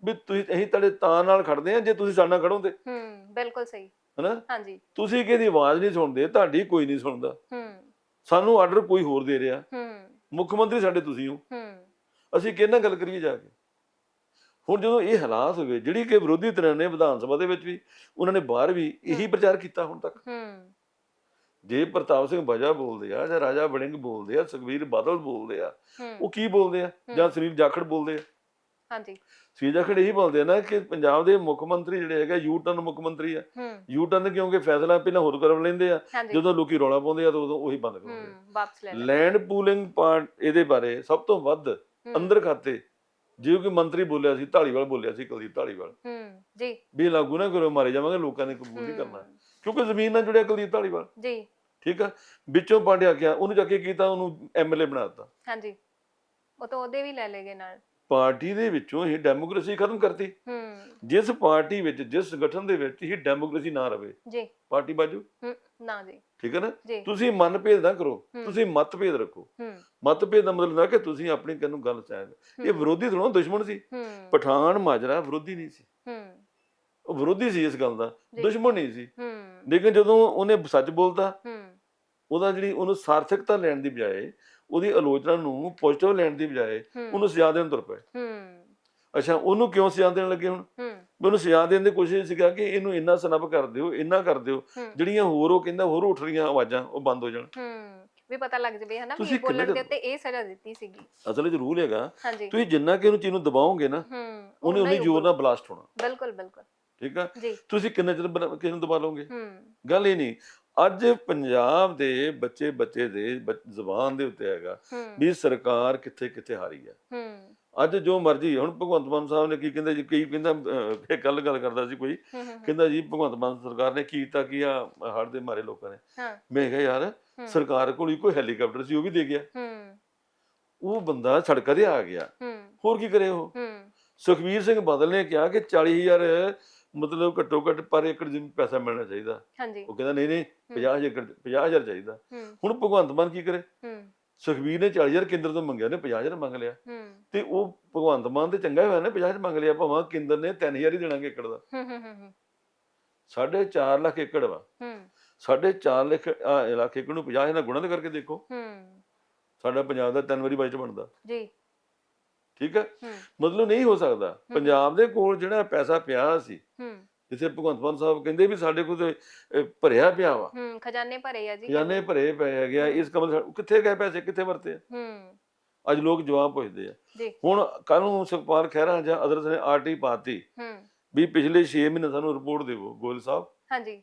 ਵੀ ਤੁਸੀਂ ਅਸੀਂ ਤੁਹਾਡੇ ਤਾਂ ਨਾਲ ਖੜਦੇ ਆ ਜੇ ਤੁਸੀਂ ਸਾਡੇ ਨਾਲ ਖੜੋਗੇ ਹੂੰ ਬਿਲਕੁਲ ਸਹੀ। ਹਨਾ? ਹਾਂਜੀ। ਤੁਸੀਂ ਕਿਹਦੀ ਆਵਾਜ਼ ਨਹੀਂ ਸੁਣਦੇ ਤੁਹਾਡੀ ਕੋਈ ਨਹੀਂ ਸੁਣਦਾ। ਹੂੰ। ਸਾਨੂੰ ਆਰਡਰ ਕੋਈ ਹੋਰ ਦੇ ਰਿਹਾ। ਹੂੰ। ਮੁੱਖ ਮੰਤਰੀ ਸਾਡੇ ਤੁਸੀਂ ਹੋ। ਹੂੰ। ਅਸੀਂ ਕਿਹਨਾਂ ਗੱਲ ਕਰੀਏ ਜਾ ਕੇ? ਹੁਣ ਜਦੋਂ ਇਹ ਹਾਲਾਤ ਹੋਵੇ ਜਿਹੜੀ ਕਿ ਵਿਰੋਧੀ ਧਿਰਾਂ ਨੇ ਵਿਧਾਨ ਸਭਾ ਦੇ ਵਿੱਚ ਵੀ ਉਹਨਾਂ ਨੇ ਬਾਹਰ ਵੀ ਇਹੀ ਪ੍ਰਚਾਰ ਕੀਤਾ ਹੁਣ ਤੱਕ। ਹੂੰ। ਜੇ ਪ੍ਰਤਾਪ ਸਿੰਘ ਬਾਜਾ ਬੋਲਦੇ ਆ ਜਾਂ ਰਾਜਾ ਵੜਿੰਗ ਬੋਲਦੇ ਆ ਸੁਖਵੀਰ ਬਾਦਲ ਬੋਲਦੇ ਆ ਉਹ ਕੀ ਬੋਲਦੇ ਆ? ਜਾਂ ਸੁਨੀਲ ਜਾਖੜ ਬੋਲਦੇ ਆ? ਹਾਂਜੀ। ਸੁਨੀਲ ਜਾਖੜ ਇਹੀ ਬੋਲਦੇ ਆ ਨਾ ਕਿ ਪੰਜਾਬ ਦੇ ਮੁੱਖ ਮੰਤਰੀ ਜਿਹੜੇ ਹੈਗੇ ਯੂ ਟਰਨ ਮੁੱਖ ਮੰਤਰੀ ਆ। ਯੂ ਟਰਨ ਕਿਉਂਕਿ ਫੈਸਲਾ ਪਹਿਲਾਂ ਹੋਰ ਕਰ ਲੈਂਦੇ ਆ। ਜਦੋਂ ਲੋਕੀ ਰੌਲਾ ਪਾਉਂਦੇ ਆ ਤਾਂ ਉਦੋਂ ਉਹੀ ਬੰਦ ਕਰਾਉਂਦੇ ਆ। ਹੂੰ ਵਾਪਸ ਲੈ ਲੈ ਲੈਂਡ ਪੂਲਿੰਗ ਪਾਰਟ ਇਹਦੇ ਬਾਰੇ ਸਭ ਤੋਂ ਵੱਧ ਅੰਦਰ ਖਾਤੇ ਜੇ ਕੋਈ ਮੰਤਰੀ ਬੋਲਿਆ ਸੀ ਢਾਲੀਵਾਲ ਬੋਲਿਆ ਸੀ ਕੁਲਦੀਪ ਢਾਲੀਵਾਲ ਹੂੰ ਜੀ। ਵੀ ਲਾਗੂ ਨਾ ਕਰੋ ਮਾਰੇ ਜਾਵਾਂਗੇ ਲੋਕਾਂ ਨੇ ਕਬੂਲ ਨਹੀਂ ਕਰਨਾ। ਕਿਉਂਕਿ ਜ਼ਮੀਨ ਨਾਲ ਜੁੜਿਆ ਕੁਲਦੀਪ ਢਾਲੀਵਾਲ ਜੀ। ਠੀਕ ਆ? ਵਿੱਚੋਂ ਪਾਂਡਿਆ ਗਿਆ ਉਹਨੂੰ ਜਾ ਕੇ ਕੀਤਾ ਉਹਨੂੰ ਐਮਐਲਏ ਬਣਾ ਦਿੱਤਾ। ਹਾਂਜੀ। ਉਹ ਤਾਂ ਉਹਦੇ ਵੀ ਲੈ ਲੇਗੇ ਨਾਲ। ਪਾਰਟੀ ਦੇ ਵਿੱਚੋਂ ਹੀ ਡੈਮੋਕ੍ਰੇਸੀ ਖਤਮ ਕਰਤੀ। ਹੂੰ। ਜਿਸ ਪਾਰਟੀ ਵਿੱਚ ਜਿਸ ਸੰਗਠਨ ਦੇ ਵਿੱਚ ਹੀ ਡੈਮੋਕ੍ਰੇਸੀ ਨਾ ਰਵੇ। ਜੀ। ਪਾਰਟੀ ਬਾਜੂ? ਹੂੰ ਨਾ ਜੀ। ਠੀਕ ਹੈ ਨਾ? ਤੁਸੀਂ ਮਨ ਭੇਦ ਨਾ ਕਰੋ। ਤੁਸੀਂ ਮਤ ਭੇਦ ਰੱਖੋ। ਹੂੰ। ਮਤ ਭੇਦ ਦਾ ਮਤਲਬ ਨਾ ਕਿ ਤੁਸੀਂ ਆਪਣੀ ਕਿਨੂੰ ਗੱਲ ਚਾਹੇ ਇਹ ਵਿਰੋਧੀ ਥੋੜਾ ਦੁਸ਼ਮਣ ਸੀ। ਪਠਾਨ ਮਾਜਰਾ ਵਿਰੋਧੀ ਨਹੀਂ ਸੀ। ਹੂੰ। ਉਹ ਵਿਰੋਧੀ ਸੀ ਇਸ ਗੱਲ ਦਾ ਜੀ। ਦੁਸ਼ਮਣ ਨਹੀਂ ਸੀ। ਹੂੰ। ਲੇਕਿਨ ਜਦੋਂ ਉਹਨੇ ਸੱਚ ਬੋਲਤਾ ਹੂੰ। ਉਹਦਾ ਜਿਹੜੀ ਉਹਨੂੰ ਸਾਰਥਕਤਾ ਲੈਣ ਦੀ ਬਜਾਏ ਉਹਦੀ ਆਲੋਚਨਾ ਨੂੰ ਪੋਜ਼ਿਟਿਵ ਲੈਣ ਦੀ ਬਜਾਏ ਹੂੰ। ਉਹਨੂੰ ਸਜ਼ਾ ਦੇਣ ਤੁਰ ਪਏ। ਹੂੰ। ਅੱਛਾ ਉਹਨੂੰ ਕਿਉਂ ਸਜ਼ਾ ਦੇਣ ਲੱਗੇ ਹੁਣ? ਹੂੰ। ਵੀ ਉਹਨੂੰ ਸਜ਼ਾ ਦੇਣ ਦੀ ਕੋਸ਼ਿਸ਼ ਸੀਗਾ ਕਿ ਇਹਨੂੰ ਇੰਨਾ ਸਨਬ ਕਰ ਦਿਓ ਇੰਨਾ ਕਰ ਦਿਓ ਹੂੰ। ਜਿਹੜੀਆਂ ਹੋਰ ਉਹ ਕਹਿੰਦਾ ਹੋਰ ਉੱਠ ਰਹੀਆਂ ਆਵਾਜ਼ਾਂ ਉਹ ਬੰਦ ਹੋ ਜਾਣ। ਹੂੰ। ਵੀ ਪਤਾ ਲੱਗ ਜਵੇ ਹਨਾ ਵੀ ਤੁਸੀਂ ਬੋਲਣ ਦੇ ਉੱਤੇ ਇਹ ਸਜ਼ਾ ਦਿੱਤੀ ਸੀਗੀ। ਅਸਲ ਵਿੱਚ ਰੂਲ ਹੈਗਾ ਹਾਂਜੀ। ਤੁਸੀਂ ਜਿੰਨਾ ਕਿ ਉਹਨੂੰ ਚੀਜ਼ ਨੂੰ ਦਬਾਓਗੇ ਨਾ ਹੂੰ। ਉਹਨੇ ਜ਼ੋਰ ਨਾਲ ਬਲਾਸਟ ਹੋਣਾ। ਬਿਲਕੁਲ ਬਿਲਕੁਲ। ਠੀਕ ਆ? ਜੀ। ਤੁਸੀਂ ਕਿੰਨੇ ਚਿਰ ਬਣਾ- ਕਿਸੇ ਨੂੰ ਦਬਾ ਲਓਗੇ? ਹੂੰ। ਗੱਲ ਇਹ ਨਹੀਂ। ਅੱਜ ਪੰਜਾਬ ਦੇ ਬੱਚੇ ਬੱਚੇ ਦੇ ਜ਼ੁਬਾਨ ਦੇ ਉੱਤੇ ਹੈਗਾ ਹੂੰ। ਵੀ ਸਰਕਾਰ ਕਿੱਥੇ ਕਿੱਥੇ ਹਾਰੀ ਹੈ ਹੂੰ। ਅੱਜ ਜੋ ਮਰਜ਼ੀ ਹੁਣ ਭਗਵੰਤ ਮਾਨ ਸਾਹਿਬ ਨੇ ਕੀ ਕਹਿੰਦੇ ਜੀ ਕਈ ਕਹਿੰਦਾ ਅਹ, ਇਹ ਗੱਲ ਗੱਲ ਕਰਦਾ ਸੀ ਕੋਈ। ਹੂੰ, ਹੂੰ, ਕਹਿੰਦਾ ਜੀ ਭਗਵੰਤ ਮਾਨ ਸਰਕਾਰ ਨੇ ਕੀ ਕੀਤਾ ਕੀ ਆ ਹੜ੍ਹ ਦੇ ਮਾਰੇ ਲੋਕਾਂ ਨੇ। ਹਾਂ। ਮੈਂ ਕਿਹਾ ਯਾਰ ਹੂੰ, ਸਰਕਾਰ ਕੋਲ ਹੀ ਕੋਈ ਹੈਲੀਕਾਪਟਰ ਸੀ ਉਹ ਵੀ ਦੇ ਗਿਆ। ਹੂੰ। ਉਹ ਬੰਦਾ ਸੜਕਾਂ ਤੇ ਆ ਗਿਆ। ਹੂੰ। ਹੋਰ ਕੀ ਕਰੇ ਉਹ? ਹੂੰ। ਸੁਖਵੀਰ ਸਿੰਘ ਬਾਦਲ ਨੇ ਕਿਹਾ ਕਿ 40000 ਮਤਲਬ ਘੱਟੋ ਘੱਟ ਪਰ ਏਕੜ ਜ਼ਮੀਨ ਪੈਸਾ ਮਿਲਣਾ ਚਾਹੀਦਾ। ਹਾਂਜੀ। ਉਹ ਕਹਿੰਦਾ ਨਹੀਂ ਨਹੀਂ 50000 ਏਕੜ 50000 ਚਾਹੀਦਾ। ਹੁਣ ਭਗਵੰਤ ਮਾਨ ਕੀ ਕਰੇ? ਸੁਖਵੀਰ ਨੇ 40000 ਕੇਂਦਰ ਤੋਂ ਮੰਗਿਆ ਨੇ 50000 ਮੰਗ ਲਿਆ। ਤੇ ਉਹ ਭਗਵੰਤ ਮਾਨ ਤੇ ਚੰਗਾ ਹੋਇਆ ਨੇ 50000 ਮੰਗ ਲਿਆ ਭਾਵੇਂ ਕੇਂਦਰ ਨੇ 3000 ਹੀ ਦੇਣਾਗੇ ਏਕੜ ਦਾ। ਹੂੰ ਹੂੰ ਹੂੰ, ਹੂੰ। ਸਾਢੇ 4 ਲੱਖ ਏਕੜ ਵਾ। ਹੂੰ। ਸਾਢੇ 4 ਲੱਖ ਲੱਖ ਏਕੜ ਨੂੰ 50 ਨਾਲ ਗੁਣਾ ਤੇ ਕਰਕੇ ਦੇਖੋ। ਹੂੰ। ਸਾਡਾ ਪੰਜਾਬ ਦਾ ਤਿੰਨ ਵਾਰੀ ਬਜਟ ਬਣਦਾ। ਜੀ। ਠੀਕ ਹੈ? ਮਤਲਬ ਨਹੀਂ ਹੋ ਸਕਦਾ। ਪੰਜਾਬ ਦੇ ਕੋਲ ਜਿਹੜਾ ਪੈਸਾ ਪਿਆ ਸੀ ਜਿੱਥੇ ਭਗਵੰਤ ਮਾਨ ਸਾਹਿਬ ਕਹਿੰਦੇ ਵੀ ਸਾਡੇ ਕੋਲ ਭਰਿਆ ਪਿਆ ਵਾ। ਹੂੰ ਖਜ਼ਾਨੇ ਭਰੇ ਆ ਜੀ। ਖਜ਼ਾਨੇ ਭਰੇ ਪਏ ਆ। ਇਸ ਕਮਲ ਕਿੱਥੇ ਗਏ ਪੈਸੇ? ਕਿੱਥੇ ਵਰਤੇ ਆ? ਹੂੰ। ਅੱਜ ਲੋਕ ਜਵਾਬ ਪੁੱਛਦੇ ਆ। ਹੁਣ ਕੱਲ ਨੂੰ ਸੁਖਪਾਲ ਖਹਿਰਾ ਜਾਂ ਅਦਰਸ ਨੇ ਆਰਟੀ ਪਾਤੀ। ਹੂੰ। ਵੀ ਪਿਛਲੇ 6 ਮਹੀਨੇ ਸਾਨੂੰ ਰਿਪੋਰਟ ਦਿਵੋ ਗੋਲ ਸਾਹਿਬ। ਹਾਂਜੀ।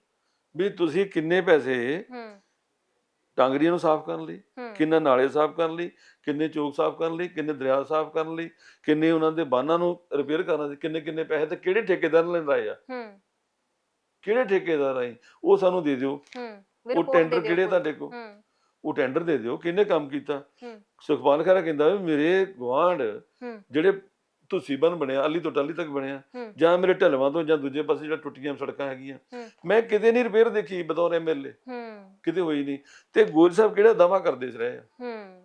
ਵੀ ਤੁਸੀਂ ਕਿੰਨੇ ਪੈਸੇ ਹੂੰ। ਟਾਂਗਰੀਆਂ ਨੂੰ ਸਾਫ਼ ਕਰਨ ਲਈ ਕਿੰਨਾ ਨਾਲੇ ਸਾਫ਼ ਕਰਨ ਲਈ ਕਿੰਨੇ ਚੌਕ ਸਾਫ਼ ਕਰਨ ਲਈ ਕਿੰਨੇ ਦਰਿਆ ਸਾਫ਼ ਕਰਨ ਲਈ ਕਿੰਨੇ ਉਹਨਾਂ ਦੇ ਬਾਨਾਂ ਨੂੰ ਰਿਪੇਅਰ ਕਰਨ ਲਈ ਕਿੰਨੇ ਕਿੰਨੇ ਪੈਸੇ ਤੇ ਕਿਹੜੇ ਠੇਕੇਦਾਰ ਨੇ ਲਾਏ ਆ? ਹੂੰ। ਕਿਹੜੇ ਠੇਕੇਦਾਰ ਆਏ ਉਹ ਸਾਨੂੰ ਦੇ ਦਿਓ। ਉਹ ਟੈਂਡਰ ਕਿਹੜੇ। ਤੁਹਾਡੇ ਕੋਲ? ਉਹ ਟੈਂਡਰ ਦੇ ਦਿਓ। ਕਿਹਨੇ ਕੰਮ ਕੀਤਾ? ਸੁਖਪਾਲ ਖਹਿਰਾ ਕਹਿੰਦਾ ਮੇਰੇ ਗਵਾਂਢ ਜਿਹੜੇ ਤੁਸੀਂ ਬਨ ਬਣਿਆ ਅਲੀ ਤੋਂ ਟਾਲੀ ਤੱਕ ਬਣਿਆ। ਹੂੰ। ਜਾਂ ਮੇਰੇ ਢਲਵਾਂ ਤੋਂ ਜਾਂ ਦੂਜੇ ਪਾਸੇ ਜਿਹੜਾ ਟੁੱਟੀਆਂ ਸੜਕਾਂ ਹੈਗੀਆਂ। ਹੂੰ। ਮੈਂ ਕਿਤੇ ਨਹੀਂ ਰਿਪੇਅਰ ਦੇਖੀ ਬਤੌਰ ਐਮਐਲਏ ਹੂੰ। ਕਿਤੇ ਹੋਈ ਨਹੀਂ। ਤੇ ਗੋਲ ਸਾਹਿਬ ਕਿਹੜਾ ਦਾਵਾ ਕਰਦੇ ਰਹੇ ਆ? ਹੂੰ।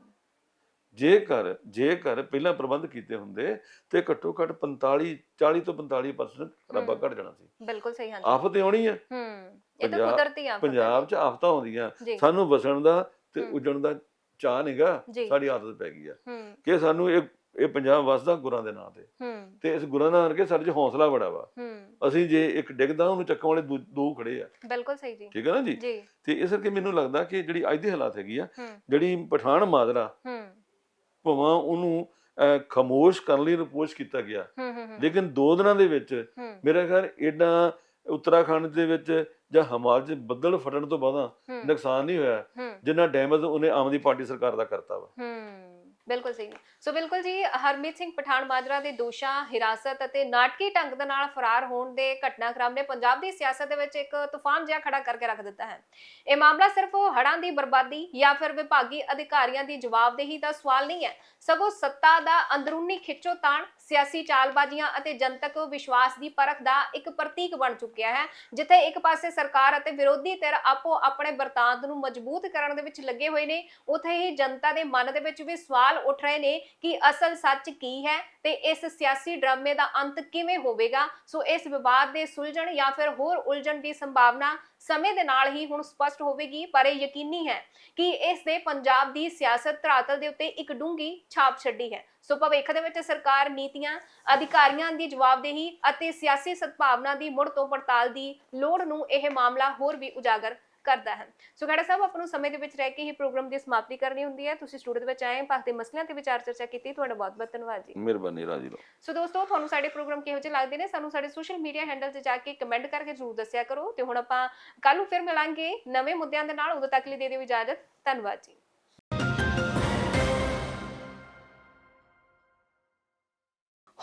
ਜੇਕਰ ਜੇਕਰ ਪਹਿਲਾਂ ਪ੍ਰਬੰਧ ਕੀਤੇ ਹੁੰਦੇ ਤੇ ਘੱਟੋ ਘੱਟ 45 40 ਤੋਂ 45% ਖਰਾਬਾ ਹੂੰ। ਘਟ ਜਾਣਾ ਸੀ। ਬਿਲਕੁਲ ਸਹੀ ਹਾਂਜੀ। ਆਫਤ ਆਉਣੀ ਆ। ਹੂੰ। ਇਹ ਤਾਂ ਕੁਦਰਤੀ ਆਫਤ ਹੈ ਪੰਜਾਬ 'ਚ ਆਫਤਾਂ ਆਉਂਦੀਆਂ। ਸਾਨੂੰ ਵਸਣ ਦਾ ਤੇ ਹੂੰ। ਉਜਣ ਦਾ ਚਾਹ ਨਹੀਂਗਾ ਸਾਡੀ ਆਦਤ ਪੈ ਗਈ ਆ। ਹੂੰ। ਕਿ ਸਾਨੂੰ ਇਹ ਇਹ ਪੰਜਾਬ ਵਸਦਾ ਗੁਰਾਂ ਦੇ ਨਾਂ ਤੇ। ਹੂੰ। ਤੇ ਇਸ ਗੁਰਾਂ ਨਾਲ ਕਰਕੇ ਸਾਡੇ 'ਚ ਹੌਸਲਾ ਬੜਾ ਵਾ। ਹੂੰ। ਅਸੀਂ ਜੇ ਇੱਕ ਡਿੱਗਦਾ ਉਹਨੂੰ ਚੱਕਣ ਵਾਲੇ ਦੂ- ਦੋ ਖੜੇ ਆ। ਬਿਲਕੁਲ ਸਹੀ ਜੀ। ਠੀਕ ਹੈ ਨਾ ਜੀ? ਜੀ। ਤੇ ਇਸ ਕਰਕੇ ਮੈਨੂੰ ਲੱਗਦਾ ਕਿ ਜਿਹੜੀ ਅੱਜ ਦੀ ਹਾਲਾਤ ਹੈਗੀ ਆ ਹੂੰ। ਜਿਹੜੀ ਪਠਾਨ ਮਾਜਰਾ ਹੂੰ। ਭਾਵੇਂ ਉਹਨੂੰ ਅਹ, ਖਾਮੋਸ਼ ਕਰਨ ਲਈ ਰਿਪੋਰਟ ਕੀਤਾ ਗਿਆ। ਹੂੰ ਹੂੰ ਹੂੰ, ਲੇਕਿਨ ਦੋ ਦਿਨਾਂ ਦੇ ਵਿੱਚ ਹੂੰ। ਮੇਰਾ ਖਿਆਲ ਏਡਾ ਉੱਤਰਾਖੰਡ ਦੇ ਵਿੱਚ ਜਾਂ ਹਿਮਾਚਲ 'ਚ ਬੱਦਲ ਫਟਣ ਤੋਂ ਬਾਅਦ ਹੂੰ। ਨੁਕਸਾਨ ਨਹੀਂ ਹੋਇਆ। ਹੂੰ। ਜਿੰਨਾ ਡੈਮੇਜ ਉਹਨੇ ਆਮ ਆਦਮੀ ਪਾਰਟੀ ਸਰਕਾਰ ਦਾ ਕਰਤਾ ਵਾ। ਹੂੰ। ਬਿਲਕੁਲ ਸਹੀ। ਸੋ ਬਿਲਕੁਲ ਜੀ, ਹਰਮੀਤ ਸਿੰਘ ਪਠਾਨ ਮਾਜਰਾ ਦੇ ਦੋਸ਼ਾਂ, ਹਿਰਾਸਤ ਅਤੇ ਨਾਟਕੀ ਢੰਗ ਦੇ ਨਾਲ ਫਰਾਰ ਹੋਣ ਦੇ ਘਟਨਾਕ੍ਰਮ ਨੇ ਪੰਜਾਬ ਦੀ ਸਿਆਸਤ ਦੇ ਵਿੱਚ ਇੱਕ ਤੂਫਾਨ ਜਿਹਾ ਖੜਾ ਕਰਕੇ ਰੱਖ ਦਿੱਤਾ ਹੈ। ਇਹ ਮਾਮਲਾ ਸਿਰਫ ਹੜਾਂ ਦੀ ਬਰਬਾਦੀ ਜਾਂ ਫਿਰ ਵਿਭਾਗੀ ਅਧਿਕਾਰੀਆਂ ਦੀ ਜਵਾਬਦੇਹੀ ਦਾ ਸਵਾਲ ਨਹੀਂ ਹੈ। ਸਗੋਂ ਸੱਤਾ ਦਾ ਅੰਦਰੂਨੀ ਖਿੱਚੋਤਾਣ ਸਿਆਸੀ ਚਾਲਬਾਜ਼ੀਆਂ ਅਤੇ ਜਨਤਕ ਵਿਸ਼ਵਾਸ ਦੀ ਪਰਖ ਦਾ ਇੱਕ ਪ੍ਰਤੀਕ ਬਣ ਚੁੱਕਿਆ ਹੈ, ਜਿੱਥੇ ਇੱਕ ਪਾਸੇ ਸਰਕਾਰ ਅਤੇ ਵਿਰੋਧੀ ਧਿਰ ਆਪੋ ਆਪਣੇ ਵਰਤਾਂਤ ਨੂੰ ਮਜ਼ਬੂਤ ਕਰਨ ਦੇ ਵਿੱਚ ਲੱਗੇ ਹੋਏ ਨੇ, ਉਥੇ ਹੀ ਜਨਤਾ ਦੇ ਮਨ ਦੇ ਵਿੱਚ ਵੀ ਸਵਾਲ ਉੱਠ ਰਹੇ ਨੇ ਕਿ ਅਸਲ ਸੱਚ ਕੀ ਹੈ ਤੇ ਇਸ ਸਿਆਸੀ ਡਰਾਮੇ ਦਾ ਅੰਤ ਕਿਵੇਂ ਹੋਵੇਗਾ, ਸੋ ਇਸ ਵਿਵਾਦ ਦੇ ਸੁਲਝਣ ਜਾਂ ਫਿਰ ਹੋਰ ਉਲਝਣ ਦੀ ਸੰਭਾਵਨਾ ਸਮੇਂ ਦੇ ਨਾਲ ਹੀ ਹੁਣ ਸਪਸ਼ਟ ਹੋਵੇਗੀ, ਪਰ ਇਹ ਯਕੀਨੀ ਹੈ ਕਿ ਇਸ ਦੇ ਪੰਜਾਬ ਦੀ ਸਿਆਸਤ ਧਰਾਤਲ ਦੇ ਉੱਤੇ ਇੱਕ ਡੂੰਗੀ ਛਾਪ ਛੱਡੀ ਹੈ। ਸੋ ਭਵਿੱਖ ਦੇ ਵਿੱਚ ਸਰਕਾਰ ਨੀਤੀਆਂ, ਅਧਿਕਾਰੀਆਂ ਦੀ ਜਵਾਬਦੇਹੀ ਅਤੇ ਸਿਆਸੀ ਸਦਭਾਵਨਾ ਦੀ ਮੁੜ ਤੋਂ ਪੜਤਾਲ ਦੀ ਲੋੜ ਨੂੰ ਇਹ ਮਾਮਲਾ ਹੋਰ ਵੀ ਉਜਾਗਰ ਕਰਦਾ ਹੈ। ਸੋ ਖੜਾ ਸਾਹਿਬ ਆਪਾਂ ਨੂੰ ਸਮੇਂ ਦੇ ਵਿੱਚ ਰਹਿ ਕੇ ਹੀ ਪ੍ਰੋਗਰਾਮ ਦੀ ਸਮਾਪਤੀ ਕਰਨੀ ਹੁੰਦੀ ਹੈ। ਤੁਸੀਂ ਸਟੂਡੀਓ ਦੇ ਵਿੱਚ ਆਏ ਭਾਰਤੀ ਮਸਲਿਆਂ ਤੇ ਵਿਚਾਰ ਚਰਚਾ ਕੀਤੀ ਤੁਹਾਡਾ ਬਹੁਤ ਬਹੁਤ ਧੰਨਵਾਦ ਜੀ। ਮਿਹਰਬਾਨੀ ਰਾਜੀ ਲੋ ਸੋ ਦੋਸਤੋ ਤੁਹਾਨੂੰ ਸਾਡੇ ਪ੍ਰੋਗਰਾਮ ਕਿਹੋ ਜਿਹੇ ਲੱਗਦੇ ਨੇ ਸਾਨੂੰ ਸਾਡੇ ਸੋਸ਼ਲ ਮੀਡੀਆ ਹੈਂਡਲ ਤੇ ਜਾ ਕੇ ਕਮੈਂਟ ਕਰਕੇ ਜ਼ਰੂਰ ਦੱਸਿਆ ਕਰੋ ਤੇ ਹੁਣ ਆਪਾਂ ਕੱਲ ਨੂੰ ਫਿਰ ਮਿਲਾਂਗੇ ਨਵੇਂ ਮੁੱਦਿਆਂ ਦੇ ਨਾਲ। ਉਦੋਂ ਤੱਕ ਲਈ ਦੇ ਦਿਓ ਇਜਾਜ਼ਤ। ਧੰਨਵਾਦ ਜੀ।